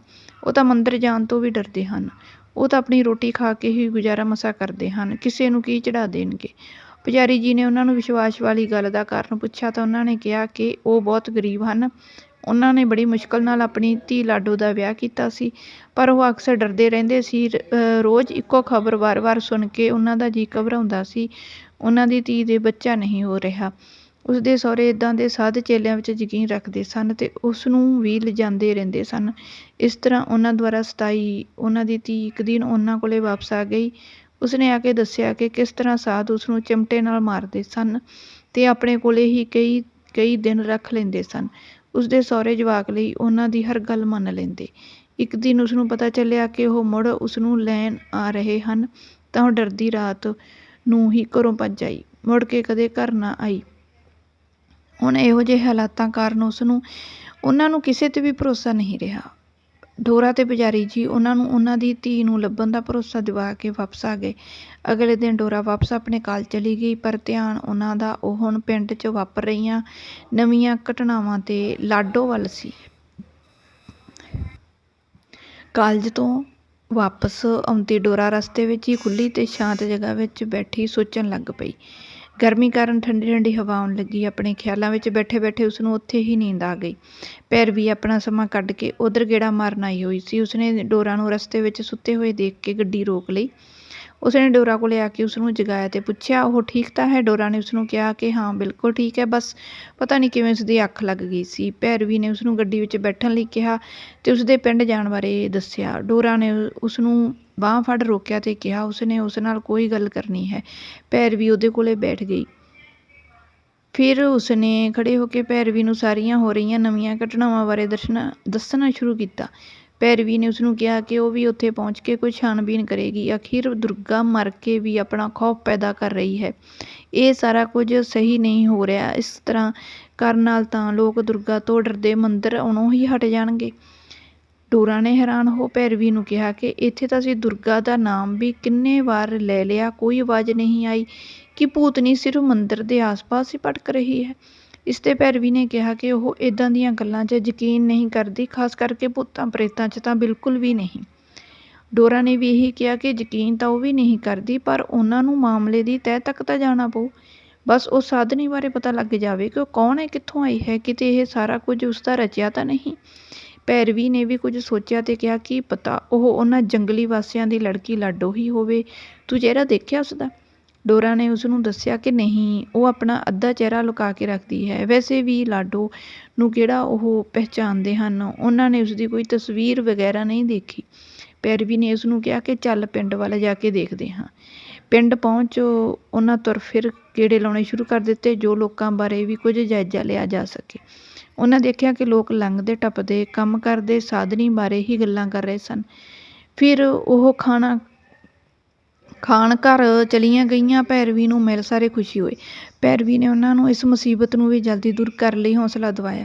ਉਹ ਤਾਂ ਮੰਦਰ ਜਾਣ ਤੋਂ ਵੀ ਡਰਦੇ ਹਨ। ਉਹ ਤਾਂ ਆਪਣੀ ਰੋਟੀ ਖਾ ਕੇ ਹੀ ਗੁਜ਼ਾਰਾ ਮਸਾ ਕਰਦੇ ਹਨ। ਕਿਸੇ ਨੂੰ ਕੀ ਚੜਾ ਦੇਣਗੇ? ਪੁਜਾਰੀ ਜੀ ਨੇ ਉਹਨਾਂ ਨੂੰ ਵਿਸ਼ਵਾਸ ਵਾਲੀ ਗੱਲ ਦਾ ਕਾਰਨ ਪੁੱਛਿਆ ਤਾਂ ਉਹਨਾਂ ਨੇ ਕਿਹਾ ਕਿ ਉਹ ਬਹੁਤ ਗਰੀਬ ਹਨ। ਉਹਨਾਂ ਨੇ ਬੜੀ ਮੁਸ਼ਕਲ ਨਾਲ ਆਪਣੀ ਧੀ ਲਾਡੋ ਦਾ ਵਿਆਹ ਕੀਤਾ ਸੀ, ਪਰ ਉਹ ਅਕਸਰ ਡਰਦੇ ਰਹਿੰਦੇ ਸੀ। ਰੋਜ਼ ਇੱਕੋ ਖਬਰ ਵਾਰ-ਵਾਰ ਸੁਣ ਕੇ ਉਹਨਾਂ ਦਾ ਜੀ ਘਬਰਾਉਂਦਾ ਸੀ। ਉਹਨਾਂ ਦੀ ਧੀ ਦੇ ਬੱਚਾ ਨਹੀਂ ਹੋ ਰਿਹਾ। ਉਸਦੇ ਸਹੁਰੇ ਇਦਾਂ ਦੇ ਸਾਧ ਚੇਲਿਆਂ ਵਿੱਚ ਯਕੀਨ ਰੱਖਦੇ ਸਨ ਤੇ ਉਸ ਨੂੰ ਵੀ ਲਿਜਾਂਦੇ ਰਹਿੰਦੇ ਸਨ। ਇਸ ਤਰ੍ਹਾਂ ਉਹਨਾਂ ਦੁਆਰਾ ਸਤਾਈ, ਉਹਨਾਂ ਦੀ ਧੀ ਇੱਕ ਦਿਨ ਉਹਨਾਂ ਕੋਲੇ ਵਾਪਸ ਆ ਗਈ। ਉਸਨੇ ਆ ਕੇ ਦੱਸਿਆ ਕਿ ਕਿਸ ਤਰ੍ਹਾਂ ਸਾਧ ਉਸ ਨੂੰ ਚਿਮਟੇ ਨਾਲ ਮਾਰਦੇ ਸਨ ਤੇ ਆਪਣੇ ਕੋਲੇ ਹੀ ਕਈ ਕਈ ਦਿਨ ਰੱਖ ਲੈਂਦੇ ਸਨ। ਉਸਦੇ ਸਹੁਰੇ ਜਵਾਕ ਲਈ ਉਹਨਾਂ ਦੀ ਹਰ ਗੱਲ ਮੰਨ ਲੈਂਦੇ। ਇੱਕ ਦਿਨ ਉਸ ਨੂੰ ਪਤਾ ਚੱਲਿਆ ਕਿ ਉਹ ਮੁੜ ਉਸ ਨੂੰ ਲੈਣ ਆ ਰਹੇ ਹਨ ਤਾਂ ਉਹ ਡਰਦੀ ਰਾਤ ਨੂੰ ਹੀ ਘਰੋਂ ਭੱਜ ਆਈ। ਮੁੜ ਕੇ ਕਦੇ ਘਰ ਨਾ ਆਈ। ਹੁਣ ਇਹੋ ਜਿਹੇ ਹਾਲਾਤਾਂ ਕਾਰਨ ਉਸ ਨੂੰ ਉਹਨਾਂ ਨੂੰ ਕਿਸੇ ਤੇ ਵੀ ਭਰੋਸਾ ਨਹੀਂ ਰਿਹਾ। ਡੋਰਾ ਤੇ ਪੁਜਾਰੀ ਜੀ, ਉਹਨਾਂ ਨੂੰ ਉਹਨਾਂ ਦੀ ਧੀ ਨੂੰ ਲੱਭਣ ਦਾ ਭਰੋਸਾ ਦਿਵਾ ਕੇ ਵਾਪਸ ਆ ਗਏ। ਅਗਲੇ ਦਿਨ ਡੋਰਾ ਵਾਪਸ ਆਪਣੇ ਕਾਲ ਚਲੀ ਗਈ, ਪਰ ਧਿਆਨ ਉਹਨਾਂ ਦਾ ਉਹ ਹੁਣ ਪਿੰਡ 'ਚ ਵਾਪਰ ਰਹੀਆਂ ਨਵੀਆਂ ਘਟਨਾਵਾਂ ਤੇ ਲਾਡੋ ਵੱਲ ਸੀ। ਕਾਲਜ ਤੋਂ ਵਾਪਸ ਆਉਂਦੀ ਡੋਰਾ ਰਸਤੇ ਵਿੱਚ ਹੀ ਖੁੱਲੀ ਤੇ ਸ਼ਾਂਤ ਜਗ੍ਹਾ ਵਿੱਚ ਬੈਠੀ ਸੋਚਣ ਲੱਗ ਪਈ। ਗਰਮੀ ਕਾਰਨ ਠੰਡੀ ਠੰਡੀ ਹਵਾ ਆਉਣ ਲੱਗੀ, ਆਪਣੇ ਖਿਆਲਾਂ ਵਿੱਚ ਬੈਠੇ ਬੈਠੇ ਉਸ ਨੂੰ ਉੱਥੇ ਹੀ ਨੀਂਦ ਆ ਗਈ। ਪੈਰ ਵੀ ਆਪਣਾ ਸਮਾਂ ਕੱਢ ਕੇ ਉਧਰ ਗੇੜਾ ਮਾਰਨ ਆਈ ਹੋਈ ਸੀ। ਉਸਨੇ ਡੋਰਾ ਨੂੰ ਰਸਤੇ ਵਿੱਚ ਸੁੱਤੇ ਹੋਏ ਦੇਖ ਕੇ ਗੱਡੀ ਰੋਕ ਲਈ। ਉਸਨੇ ਡੋਰਾ ਕੋਲ ਆ ਕੇ ਉਸ ਨੂੰ ਜਗਾਇਆ ਤੇ ਪੁੱਛਿਆ ਉਹ ਠੀਕ ਤਾਂ ਹੈ? ਡੋਰਾ ਨੇ ਉਸ ਨੂੰ ਕਿਹਾ ਕਿ, ਹਾਂ, ਬਿਲਕੁਲ ਠੀਕ ਹੈ। ਬਸ ਪਤਾ ਨਹੀਂ ਕਿਵੇਂ ਉਸ ਦੀ ਅੱਖ ਲੱਗ ਗਈ ਸੀ। ਭੈਰਵੀ ਨੇ ਉਸ ਨੂੰ ਗੱਡੀ ਵਿੱਚ ਬੈਠਣ ਲਈ ਕਿਹਾ ਤੇ ਉਸ ਦੇ ਪਿੰਡ ਜਾਣ ਬਾਰੇ ਦੱਸਿਆ। ਡੋਰਾ ਨੇ ਉਸ ਨੂੰ ਬਾਹ ਫੜ ਰੋਕਿਆ ਤੇ ਕਿਹਾ, ਉਸਨੇ ਉਸ ਨਾਲ ਕੋਈ ਗੱਲ ਕਰਨੀ ਹੈ। ਭੈਰਵੀ ਉਹਦੇ ਕੋਲੇ ਬੈਠ ਗਈ। ਫਿਰ ਉਸਨੇ ਖੜੇ ਹੋ ਕੇ ਭੈਰਵੀ ਨੂੰ ਸਾਰੀਆਂ ਹੋ ਰਹੀਆਂ ਨਵੀਆਂ ਘਟਨਾਵਾਂ ਬਾਰੇ ਦੱਸਣਾ ਦੱਸਣਾ ਸ਼ੁਰੂ ਕੀਤਾ। ਭੈਰਵੀ ਨੇ ਉਸਨੂੰ ਕਿਹਾ ਕਿ ਉਹ ਵੀ ਉੱਥੇ ਪਹੁੰਚ ਕੇ ਕੋਈ ਛਾਣਬੀਣ ਕਰੇਗੀ। ਅਖੀਰ ਦੁਰਗਾ ਮਰ ਕੇ ਵੀ ਆਪਣਾ ਖੌਫ ਪੈਦਾ ਕਰ ਰਹੀ ਹੈ। ਇਹ ਸਾਰਾ ਕੁਝ ਸਹੀ ਨਹੀਂ ਹੋ ਰਿਹਾ। ਇਸ ਤਰ੍ਹਾਂ ਕਰਨ ਨਾਲ ਤਾਂ ਲੋਕ ਦੁਰਗਾ ਤੋਂ ਡਰਦੇ ਮੰਦਰ ਆਉਣੋਂ ਹੀ ਹਟ ਜਾਣਗੇ। ਡੋਰਾ ਨੇ ਹੈਰਾਨ ਹੋ ਭੈਰਵੀ ਨੂੰ ਕਿਹਾ ਕਿ ਇੱਥੇ ਤਾਂ ਅਸੀਂ ਦੁਰਗਾ ਦਾ ਨਾਮ ਵੀ ਕਿੰਨੇ ਵਾਰ ਲੈ ਲਿਆ, ਕੋਈ ਆਵਾਜ਼ ਨਹੀਂ ਆਈ ਕਿ ਭੂਤਨੀ ਸਿਰਫ ਮੰਦਰ ਦੇ ਆਸ-ਪਾਸ ਹੀ ਭਟਕ ਰਹੀ ਹੈ। ਇਸ ਤੇ ਭੈਰਵੀ ਨੇ ਕਿਹਾ ਕਿ ਉਹ ਇੱਦਾਂ ਦੀਆਂ ਗੱਲਾਂ 'ਚ ਯਕੀਨ ਨਹੀਂ ਕਰਦੀ, ਖਾਸ ਕਰਕੇ ਭੂਤਾਂ ਪ੍ਰੇਤਾਂ 'ਚ ਤਾਂ ਬਿਲਕੁਲ ਵੀ ਨਹੀਂ। ਡੋਰਾ ਨੇ ਵੀ ਇਹੀ ਕਿਹਾ ਕਿ ਯਕੀਨ ਤਾਂ ਉਹ ਵੀ ਨਹੀਂ ਕਰਦੀ, ਪਰ ਉਹਨਾਂ ਨੂੰ ਮਾਮਲੇ ਦੀ ਤਹਿ ਤੱਕ ਤਾਂ ਜਾਣਾ ਪਊ। ਬਸ ਉਹ ਸਾਧਨੀ ਬਾਰੇ ਪਤਾ ਲੱਗ ਜਾਵੇ ਕਿ ਉਹ ਕੌਣ ਹੈ, ਕਿੱਥੋਂ ਆਈ ਹੈ, ਕਿਤੇ ਇਹ ਸਾਰਾ ਕੁਝ ਉਸ ਦਾ ਰਚਿਆ ਤਾਂ ਨਹੀਂ। ਭੈਰਵੀ ਨੇ ਵੀ ਕੁਝ ਸੋਚਿਆ ਤੇ ਕਿਹਾ ਕਿ ਪਤਾ ਉਹ ਉਹਨਾਂ ਜੰਗਲੀ ਵਾਸੀਆਂ ਦੀ ਲੜਕੀ ਲਾਡੋ ਹੀ ਹੋਵੇ। ਤੂੰ ਚਿਹਰਾ ਦੇਖਿਆ ਉਸ ਦਾ ਡੋਰਾ ਨੇ ਉਸ ਨੂੰ ਦੱਸਿਆ ਕਿ ਨਹੀਂ, ਉਹ ਆਪਣਾ ਅੱਧਾ ਚਿਹਰਾ ਲੁਕਾ ਕੇ ਰੱਖਦੀ ਹੈ। ਵੈਸੇ ਵੀ ਲਾਡੋ ਨੂੰ ਕਿਹੜਾ ਉਹ ਪਹਿਚਾਣਦੇ ਹਨ, ਉਹਨਾਂ ਨੇ ਉਸ ਦੀ ਕੋਈ ਤਸਵੀਰ ਵਗੈਰਾ ਨਹੀਂ ਦੇਖੀ। ਪੈਰਵੀ ਨੇ ਉਸ ਨੂੰ ਕਿਹਾ ਕਿ ਚੱਲ ਪਿੰਡ ਵੱਲ ਜਾ ਕੇ ਦੇਖਦੇ ਹਾਂ। ਪਿੰਡ ਪਹੁੰਚ ਉਹਨਾਂ ਤੁਰ ਫਿਰ ਕੀੜੇ ਲਾਉਣੇ ਸ਼ੁਰੂ ਕਰ ਦਿੱਤੇ, ਜੋ ਲੋਕਾਂ ਬਾਰੇ ਵੀ ਕੁਝ ਜਾਇਜ਼ਾ ਲਿਆ ਜਾ ਸਕੇ। ਉਹਨਾਂ ਦੇਖਿਆ ਕਿ ਲੋਕ ਲੰਘਦੇ, ਟੱਪਦੇ, ਕੰਮ ਕਰਦੇ, ਸਾਧਨੀ ਬਾਰੇ ਹੀ ਗੱਲਾਂ ਕਰ ਰਹੇ ਸਨ। ਫਿਰ ਉਹ ਖਾਣਾ ਖਾਣ ਘਰ ਚਲੀਆਂ ਗਈਆਂ, ਭੈਰਵੀ ਨੂੰ ਮਿਲ ਸਾਰੇ ਖੁਸ਼ੀ ਹੋਏ। ਭੈਰਵੀ ਨੇ ਉਹਨਾਂ ਨੂੰ ਇਸ ਮੁਸੀਬਤ ਨੂੰ ਵੀ ਜਲਦੀ ਦੂਰ ਕਰਨ ਲਈ ਹੌਸਲਾ ਦਿਵਾਇਆ।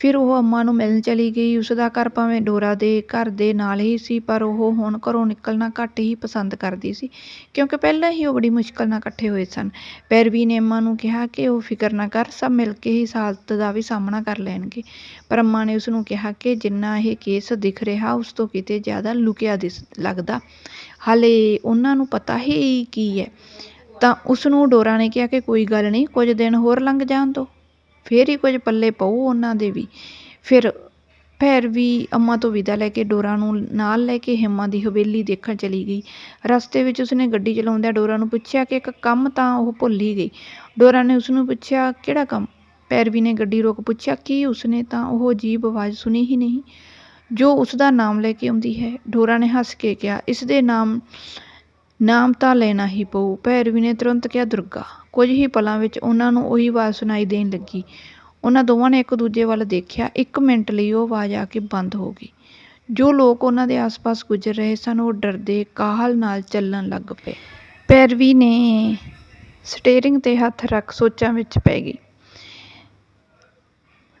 ਫਿਰ ਉਹ ਅੰਮਾ ਨੂੰ ਮਿਲਣ ਚਲੀ ਗਈ। ਉਸ ਦਾ ਘਰ ਭਾਵੇਂ ਡੋਰਾ ਦੇ ਘਰ ਦੇ ਨਾਲ ਹੀ ਸੀ, ਪਰ ਉਹ ਹੁਣ ਘਰੋਂ ਨਿਕਲਣਾ ਘੱਟ ਹੀ ਪਸੰਦ ਕਰਦੀ ਸੀ, ਕਿਉਂਕਿ ਪਹਿਲਾਂ ਹੀ ਉਹ ਬੜੀ ਮੁਸ਼ਕਲ ਨਾਲ ਇਕੱਠੇ ਹੋਏ ਸਨ। ਪੈਰਵੀ ਨੇ ਅੰਮਾ ਨੂੰ ਕਿਹਾ ਕਿ ਉਹ ਫਿਕਰ ਨਾ ਕਰ, ਸਭ ਮਿਲ ਕੇ ਹੀ ਇਸ ਹਾਲਤ ਦਾ ਵੀ ਸਾਹਮਣਾ ਕਰ ਲੈਣਗੇ। ਪਰ ਅੰਮਾ ਨੇ ਉਸ ਨੂੰ ਕਿਹਾ ਕਿ ਜਿੰਨਾ ਇਹ ਕੇਸ ਦਿਖ ਰਿਹਾ, ਉਸ ਤੋਂ ਕਿਤੇ ਜ਼ਿਆਦਾ ਲੁਕਿਆ ਦਿਸ ਲੱਗਦਾ। ਹਾਲੇ ਉਹਨਾਂ ਨੂੰ ਪਤਾ ਹੀ ਕੀ ਹੈ। ਤਾਂ ਉਸ ਨੂੰ ਡੋਰਾ ਨੇ ਕਿਹਾ ਕਿ ਕੋਈ ਗੱਲ ਨਹੀਂ, ਕੁਝ ਦਿਨ ਹੋਰ ਲੰਘ ਜਾਣ ਦੋ। ਫਿਰ ਹੀ ਕੁਝ ਪੱਲੇ ਪਊ ਉਹਨਾਂ ਦੇ ਵੀ। ਫਿਰ ਭੈਰਵੀ ਅੰਮਾ ਤੋਂ ਵਿਦਾ ਲੈ ਕੇ ਡੋਰਾ ਨੂੰ ਨਾਲ ਲੈ ਕੇ ਹਿੰਮਾ ਦੀ ਹਵੇਲੀ ਦੇਖਣ ਚਲੀ ਗਈ। ਰਸਤੇ ਵਿੱਚ ਉਸਨੇ ਗੱਡੀ ਚਲਾਉਂਦਿਆਂ ਡੋਰਾ ਨੂੰ ਪੁੱਛਿਆ ਕਿ ਇੱਕ ਕੰਮ ਤਾਂ ਉਹ ਭੁੱਲ ਹੀ ਗਈ। ਡੋਰਾ ਨੇ ਉਸਨੂੰ ਪੁੱਛਿਆ, ਕਿਹੜਾ ਕੰਮ? ਪੈਰਵੀ ਨੇ ਗੱਡੀ ਰੋਕ ਪੁੱਛਿਆ, ਕੀ ਉਸਨੇ ਤਾਂ ਉਹ ਅਜੀਬ ਆਵਾਜ਼ ਸੁਣੀ ਹੀ ਨਹੀਂ? ਜੋ ਉਸ ਦਾ ਨਾਮ ਲੈ ਕੇ ਆਉਂਦੀ ਹੈ, ਡੋਰਾ ਨੇ ਹੱਸ ਕੇ ਕਿਹਾ। ਇਸ ਦੇ ਨਾਮ ਨਾਮ ਤਾਂ ਲੈਣਾ ਹੀ ਪਊ। ਭੈਰਵੀ ਨੇ ਤੁਰੰਤ ਕਿਹਾ, ਦੁਰਗਾ, ਕੁਝ ਹੀ ਪਲਾਂ ਵਿੱਚ ਉਹਨਾਂ ਨੂੰ ਉਹੀ ਆਵਾਜ਼ ਸੁਣਾਈ ਦੇਣ ਲੱਗੀ। ਉਹਨਾਂ ਦੋਵਾਂ ਨੇ ਇੱਕ ਦੂਜੇ ਵੱਲ ਦੇਖਿਆ। ਇੱਕ ਮਿੰਟ ਲਈ ਉਹ ਆਵਾਜ਼ ਆ ਕੇ ਬੰਦ ਹੋ ਗਈ। ਜੋ ਲੋਕ ਉਹਨਾਂ ਦੇ ਆਸ-ਪਾਸ ਗੁਜ਼ਰ ਰਹੇ ਸਨ, ਉਹ ਡਰਦੇ ਕਾਹਲ ਨਾਲ ਚੱਲਣ ਲੱਗ ਪਏ। ਭੈਰਵੀ ਨੇ ਸਟੀਅਰਿੰਗ ਤੇ ਹੱਥ ਰੱਖ ਸੋਚਾਂ ਵਿੱਚ ਪੈ ਗਈ।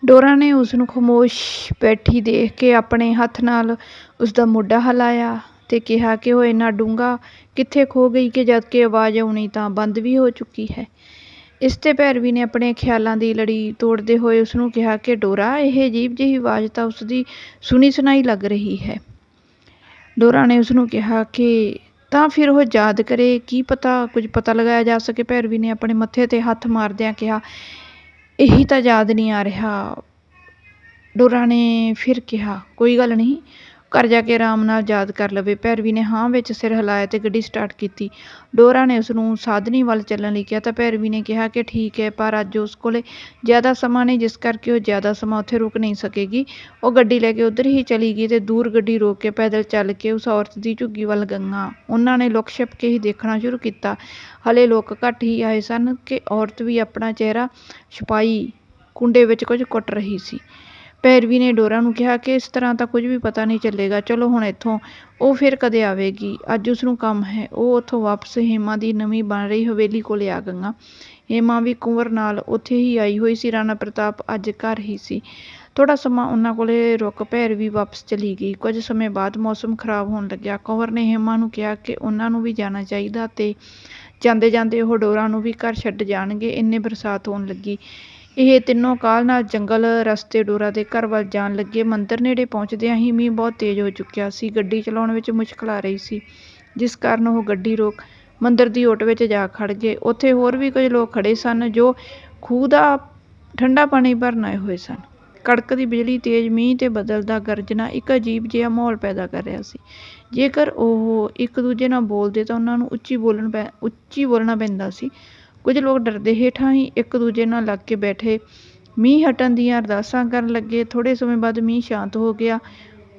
ਡੋਰਾ ਨੇ ਉਸ ਨੂੰ ਖਾਮੋਸ਼ ਬੈਠੀ ਦੇਖ ਕੇ ਆਪਣੇ ਹੱਥ ਨਾਲ ਉਸ ਦਾ ਮੋਢਾ ਹਿਲਾਇਆ। ਤੇ ਕਿਹਾ ਕਿ ਉਹ ਇੰਨਾ ਡੂੰਘਾ ਕਿੱਥੇ ਖੋ ਗਈ ਕਿ ਜਦਕਿ ਆਵਾਜ਼ ਆਉਣੀ ਤਾਂ ਬੰਦ ਵੀ ਹੋ ਚੁੱਕੀ ਹੈ। ਇਸ ਤੇ ਭੈਰਵੀ ਨੇ ਆਪਣੇ ਖਿਆਲਾਂ ਦੀ ਲੜੀ ਤੋੜਦੇ ਹੋਏ ਉਸਨੂੰ ਕਿਹਾ ਕਿ ਡੋਰਾ, ਇਹ ਅਜੀਬ ਜਿਹੀ ਆਵਾਜ਼ ਤਾਂ ਉਸਦੀ ਸੁਣੀ ਸੁਣਾਈ ਲੱਗ ਰਹੀ ਹੈ। ਡੋਰਾ ਨੇ ਉਸਨੂੰ ਕਿਹਾ ਕਿ ਤਾਂ ਫਿਰ ਉਹ ਯਾਦ ਕਰੇ, ਕੀ ਪਤਾ, ਕੁਝ ਪਤਾ ਲਗਾਇਆ ਜਾ ਸਕੇ। ਭੈਰਵੀ ਨੇ ਆਪਣੇ ਮੱਥੇ ਤੇ ਹੱਥ ਮਾਰਦਿਆਂ ਕਿਹਾ, ਇਹੀ ਤਾਂ ਯਾਦ ਨਹੀਂ ਆ ਰਿਹਾ। ਡੋਰਾ ਨੇ ਫਿਰ ਕਿਹਾ, ਕੋਈ ਗੱਲ ਨਹੀਂ ਘਰ ਜਾ ਕੇ ਆਰਾਮ ਨਾਲ ਯਾਦ ਕਰ ਲਵੇ। ਭੈਰਵੀ ਨੇ ਹਾਂ ਵਿੱਚ ਸਿਰ ਹਿਲਾਇਆ ਤੇ ਗੱਡੀ ਸਟਾਰਟ ਕੀਤੀ। ਡੋਰਾ ਨੇ ਉਸ ਨੂੰ ਸਾਧਨੀ ਵੱਲ ਚੱਲਣ ਲਈ ਕਿਹਾ ਤਾਂ ਭੈਰਵੀ ਨੇ ਕਿਹਾ ਕਿ ਠੀਕ ਹੈ, ਪਰ ਅੱਜ ਉਸ ਕੋਲੇ ਜ਼ਿਆਦਾ ਸਮਾਂ ਨਹੀਂ, ਜਿਸ ਕਰਕੇ ਉਹ ਜ਼ਿਆਦਾ ਸਮਾਂ ਉੱਥੇ ਰੁਕ ਨਹੀਂ ਸਕੇਗੀ। ਉਹ ਗੱਡੀ ਲੈ ਕੇ ਉਧਰ ਹੀ ਚਲੀ ਗਈ ਤੇ ਦੂਰ ਗੱਡੀ ਰੋਕ ਕੇ ਪੈਦਲ ਚੱਲ ਕੇ ਉਸ ਔਰਤ ਦੀ ਝੁੱਗੀ ਵੱਲ ਗੰਗਾ। ਉਹਨਾਂ ਨੇ ਲੁਕ ਛਿਪ ਕੇ ਹੀ ਦੇਖਣਾ ਸ਼ੁਰੂ ਕੀਤਾ। ਹਲੇ ਲੋਕ ਘੱਟ ਹੀ ਆਏ ਸਨ ਕਿ ਔਰਤ ਵੀ ਆਪਣਾ ਚਿਹਰਾ ਛੁਪਾਈ ਕੁੰਡੇ ਵਿੱਚ ਕੁਝ ਕੁੱਟ ਰਹੀ ਸੀ। ਭੈਰਵੀ ਨੇ ਡੋਰਾ ਨੂੰ ਕਿਹਾ ਕਿ ਇਸ ਤਰ੍ਹਾਂ ਤਾਂ ਕੁਝ ਵੀ ਪਤਾ ਨਹੀਂ ਚੱਲੇਗਾ, ਚਲੋ ਹੁਣ ਇੱਥੋਂ। ਉਹ ਫਿਰ ਕਦੇ ਆਵੇਗੀ। ਅੱਜ ਉਸ ਨੂੰ ਕੰਮ ਹੈ। ਉਹ ਉੱਥੋਂ ਵਾਪਸ ਹੇਮਾ ਦੀ ਨਵੀਂ ਬਣ ਰਹੀ ਹਵੇਲੀ ਕੋਲ ਆ ਗਈਆਂ ਹੇਮਾ ਵੀ ਕੁੰਵਰ ਨਾਲ ਉੱਥੇ ਹੀ ਆਈ ਹੋਈ ਸੀ। ਰਾਣਾ ਪ੍ਰਤਾਪ ਅੱਜ ਘਰ ਹੀ ਸੀ। ਥੋੜਾ ਸਮਾਂ ਉਹਨਾਂ ਕੋਲੇ ਰੁਕ ਭੈਰਵੀ ਵਾਪਸ ਚਲੀ ਗਈ। ਕੁਝ ਸਮੇਂ ਬਾਅਦ ਮੌਸਮ ਖਰਾਬ ਹੋਣ ਲੱਗਿਆ। ਕੁੰਵਰ ਨੇ ਹੇਮਾ ਨੂੰ ਕਿਹਾ ਕਿ ਉਹਨਾਂ ਨੂੰ ਵੀ ਜਾਣਾ ਚਾਹੀਦਾ ਤੇ ਜਾਂਦੇ ਜਾਂਦੇ ਉਹ ਡੋਰਾ ਨੂੰ ਵੀ ਘਰ ਛੱਡ ਜਾਣਗੇ। ਇੰਨੇ ਬਰਸਾਤ ਹੋਣ ਲੱਗੀ। ਇਹ ਤਿੰਨੋਂ ਕਾਲ ਨਾਲ ਜੰਗਲ ਰਸਤੇ ਡੋਰਾ ਦੇ ਘਰ ਵੱਲ ਜਾਣ ਲੱਗੇ। ਮੰਦਰ ਨੇੜੇ ਪਹੁੰਚਦਿਆਂ ਹੀ ਮੀਂਹ ਬਹੁਤ ਤੇਜ਼ ਹੋ ਚੁੱਕਿਆ ਸੀ। ਗੱਡੀ ਚਲਾਉਣ ਵਿੱਚ ਮੁਸ਼ਕਲ ਆ ਰਹੀ ਸੀ, ਜਿਸ ਕਾਰਨ ਉਹ ਗੱਡੀ ਰੋਕ ਮੰਦਰ ਦੀ ਓਟ ਵਿੱਚ ਜਾ ਖੜ ਗਏ। ਉੱਥੇ ਹੋਰ ਵੀ ਕੁਝ ਲੋਕ ਖੜੇ ਸਨ ਜੋ ਖੂਹ ਦਾ ਠੰਡਾ ਪਾਣੀ ਭਰਨ ਆਏ ਹੋਏ ਸਨ। ਕੜਕਦੀ ਬਿਜਲੀ ਤੇਜ਼ ਮੀਂਹ ਤੇ ਬਦਲਦਾ ਗਰਜਣਾ ਇੱਕ ਅਜੀਬ ਜਿਹਾ ਮਾਹੌਲ ਪੈਦਾ ਕਰ ਰਿਹਾ ਸੀ। ਜੇਕਰ ਉਹ ਇੱਕ ਦੂਜੇ ਨਾਲ ਬੋਲਦੇ ਤਾਂ ਉਹਨਾਂ ਨੂੰ ਉੱਚੀ ਬੋਲਣ ਪੈ, ਉੱਚੀ ਬੋਲਣਾ ਪੈਂਦਾ ਸੀ। ਕੁਝ ਲੋਕ ਡਰਦੇ ਹੇਠਾਂ ਹੀ ਇੱਕ ਦੂਜੇ ਨਾਲ ਲੱਗ ਕੇ ਬੈਠੇ। ਮੀਂਹ ਹਟਣ ਦੀਆਂ ਅਰਦਾਸਾਂ ਕਰਨ ਲੱਗੇ। ਥੋੜੇ ਸਮੇਂ ਬਾਅਦ ਮੀਂਹ ਸ਼ਾਂਤ ਹੋ ਗਿਆ।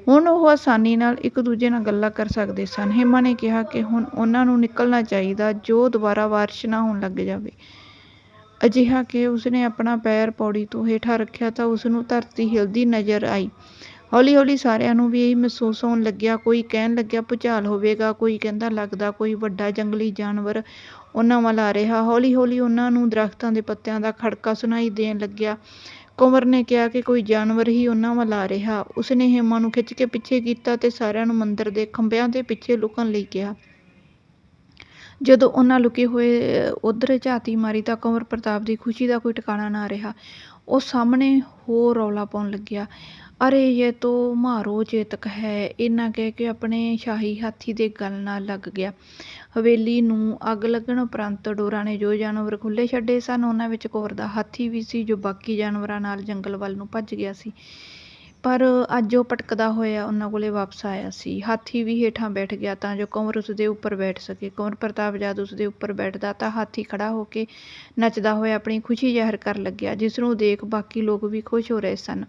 ਹੁਣ ਉਹ ਆਸਾਨੀ ਨਾਲ ਇੱਕ ਦੂਜੇ ਨਾਲ ਗੱਲਾਂ ਕਰ ਸਕਦੇ ਸਨ। ਹੇਮਾ ਨੇ ਕਿਹਾ ਕਿ ਹੁਣ ਉਹਨਾਂ ਨੂੰ ਨਿਕਲਣਾ ਚਾਹੀਦਾ, ਜੋ ਦੁਬਾਰਾ ਬਾਰਿਸ਼ ਨਾ ਹੋਣ ਲੱਗ ਜਾਵੇ। ਅਜਿਹਾ ਕਿ ਉਸਨੇ ਆਪਣਾ ਪੈਰ ਪੌੜੀ ਤੋਂ ਹੇਠਾਂ ਰੱਖਿਆ ਤਾਂ ਉਸ ਨੂੰ ਧਰਤੀ ਹਿਲਦੀ ਨਜ਼ਰ ਆਈ। ਹੌਲੀ ਹੌਲੀ ਸਾਰਿਆਂ ਨੂੰ ਵੀ ਇਹ ਮਹਿਸੂਸ ਹੋਣ ਲੱਗਿਆ। ਕੋਈ ਕਹਿਣ ਲੱਗਿਆ, ਭੁਚਾਲ ਹੋਵੇਗਾ। ਕੋਈ ਕਹਿੰਦਾ, ਲੱਗਦਾ ਕੋਈ ਵੱਡਾ ਜੰਗਲੀ ਜਾਨਵਰ ਉਹਨਾਂ ਵੱਲ ਆ ਰਿਹਾ। ਹੌਲੀ ਹੌਲੀ ਉਹਨਾਂ ਨੂੰ ਦਰਖਤਾਂ ਦੇ ਪੱਤਿਆਂ ਦਾ ਖੜਕਾ ਸੁਣਾਈ ਦੇਣ ਲੱਗਿਆ। ਕੁੰਵਰ ਨੇ ਕਿਹਾ ਕਿ ਕੋਈ ਜਾਨਵਰ ਹੀ ਉਹਨਾਂ ਵੱਲ ਆ ਰਿਹਾ। ਉਸਨੇ ਹੇਮਾ ਨੂੰ ਖਿੱਚ ਕੇ ਪਿੱਛੇ ਕੀਤਾ ਤੇ ਸਾਰਿਆਂ ਨੂੰ ਮੰਦਰ ਦੇ ਖੰਭਿਆਂ ਦੇ ਪਿੱਛੇ ਲੁਕਣ ਲਈ ਕਿਹਾ। ਜਦੋਂ ਉਹਨਾਂ ਲੁਕੇ ਹੋਏ ਉਧਰ ਝਾਤੀ ਮਾਰੀ ਤਾਂ ਕੁੰਵਰ ਪ੍ਰਤਾਪ ਦੀ ਖੁਸ਼ੀ ਦਾ ਕੋਈ ਟਿਕਾਣਾ ਨਾ ਰਿਹਾ। ਉਹ ਸਾਹਮਣੇ ਹੋਰ ਰੌਲਾ ਪਾਉਣ ਲੱਗਿਆ। ਅਰੇ ਯੇ ਤੋ ਮਾਰੋ ਚੇਤਕ ਹੈ। ਇੰਨਾ ਕਹਿ ਕੇ ਆਪਣੇ ਸ਼ਾਹੀ ਹਾਥੀ ਦੇ ਗਲ ਨਾਲ ਲੱਗ ਗਿਆ। ਹਵੇਲੀ ਨੂੰ ਅੱਗ ਲੱਗਣ ਉਪਰੰਤ ਡੋਰਾ ਨੇ ਜੋ ਜਾਨਵਰ ਖੁੱਲੇ ਛੱਡੇ ਸਨ, ਉਹਨਾਂ ਵਿੱਚ ਕੁੰਵਰ ਦਾ ਹਾਥੀ ਵੀ ਸੀ, ਜੋ ਬਾਕੀ ਜਾਨਵਰਾਂ ਨਾਲ ਜੰਗਲ ਵੱਲ ਨੂੰ ਭੱਜ ਗਿਆ ਸੀ। ਪਰ ਅੱਜ ਉਹ ਭਟਕਦਾ ਹੋਇਆ ਉਹਨਾਂ ਕੋਲੇ ਵਾਪਸ ਆਇਆ ਸੀ। ਹਾਥੀ ਵੀ ਹੇਠਾਂ ਬੈਠ ਗਿਆ ਤਾਂ ਜੋ ਕੰਵਰ ਉਸ ਦੇ ਉੱਪਰ ਬੈਠ ਸਕੇ। ਕੰਵਰ ਪ੍ਰਤਾਪ ਜਦ ਉਸ ਦੇ ਉੱਪਰ ਬੈਠਦਾ ਤਾਂ ਹਾਥੀ ਖੜਾ ਹੋ ਕੇ ਨੱਚਦਾ ਹੋਇਆ ਆਪਣੀ ਖੁਸ਼ੀ ਜ਼ਾਹਰ ਕਰਨ ਲੱਗਿਆ, ਜਿਸ ਨੂੰ ਦੇਖ ਬਾਕੀ ਲੋਕ ਵੀ ਖੁਸ਼ ਹੋ ਰਹੇ ਸਨ।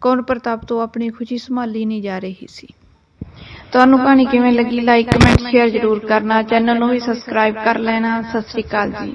ਕੰਵਰ ਪ੍ਰਤਾਪ ਤੋਂ ਆਪਣੀ ਖੁਸ਼ੀ ਸੰਭਾਲੀ ਨਹੀਂ ਜਾ ਰਹੀ ਸੀ। ਤੁਹਾਨੂੰ ਕਹਾਣੀ ਕਿਵੇਂ ਲੱਗੀ? ਲਾਈਕ ਕਮੈਂਟ ਸ਼ੇਅਰ ਜ਼ਰੂਰ ਕਰਨਾ। ਚੈਨਲ ਨੂੰ ਵੀ ਸਬਸਕ੍ਰਾਈਬ ਕਰ ਲੈਣਾ। ਸਤਿ ਸ਼੍ਰੀ ਅਕਾਲ ਜੀ।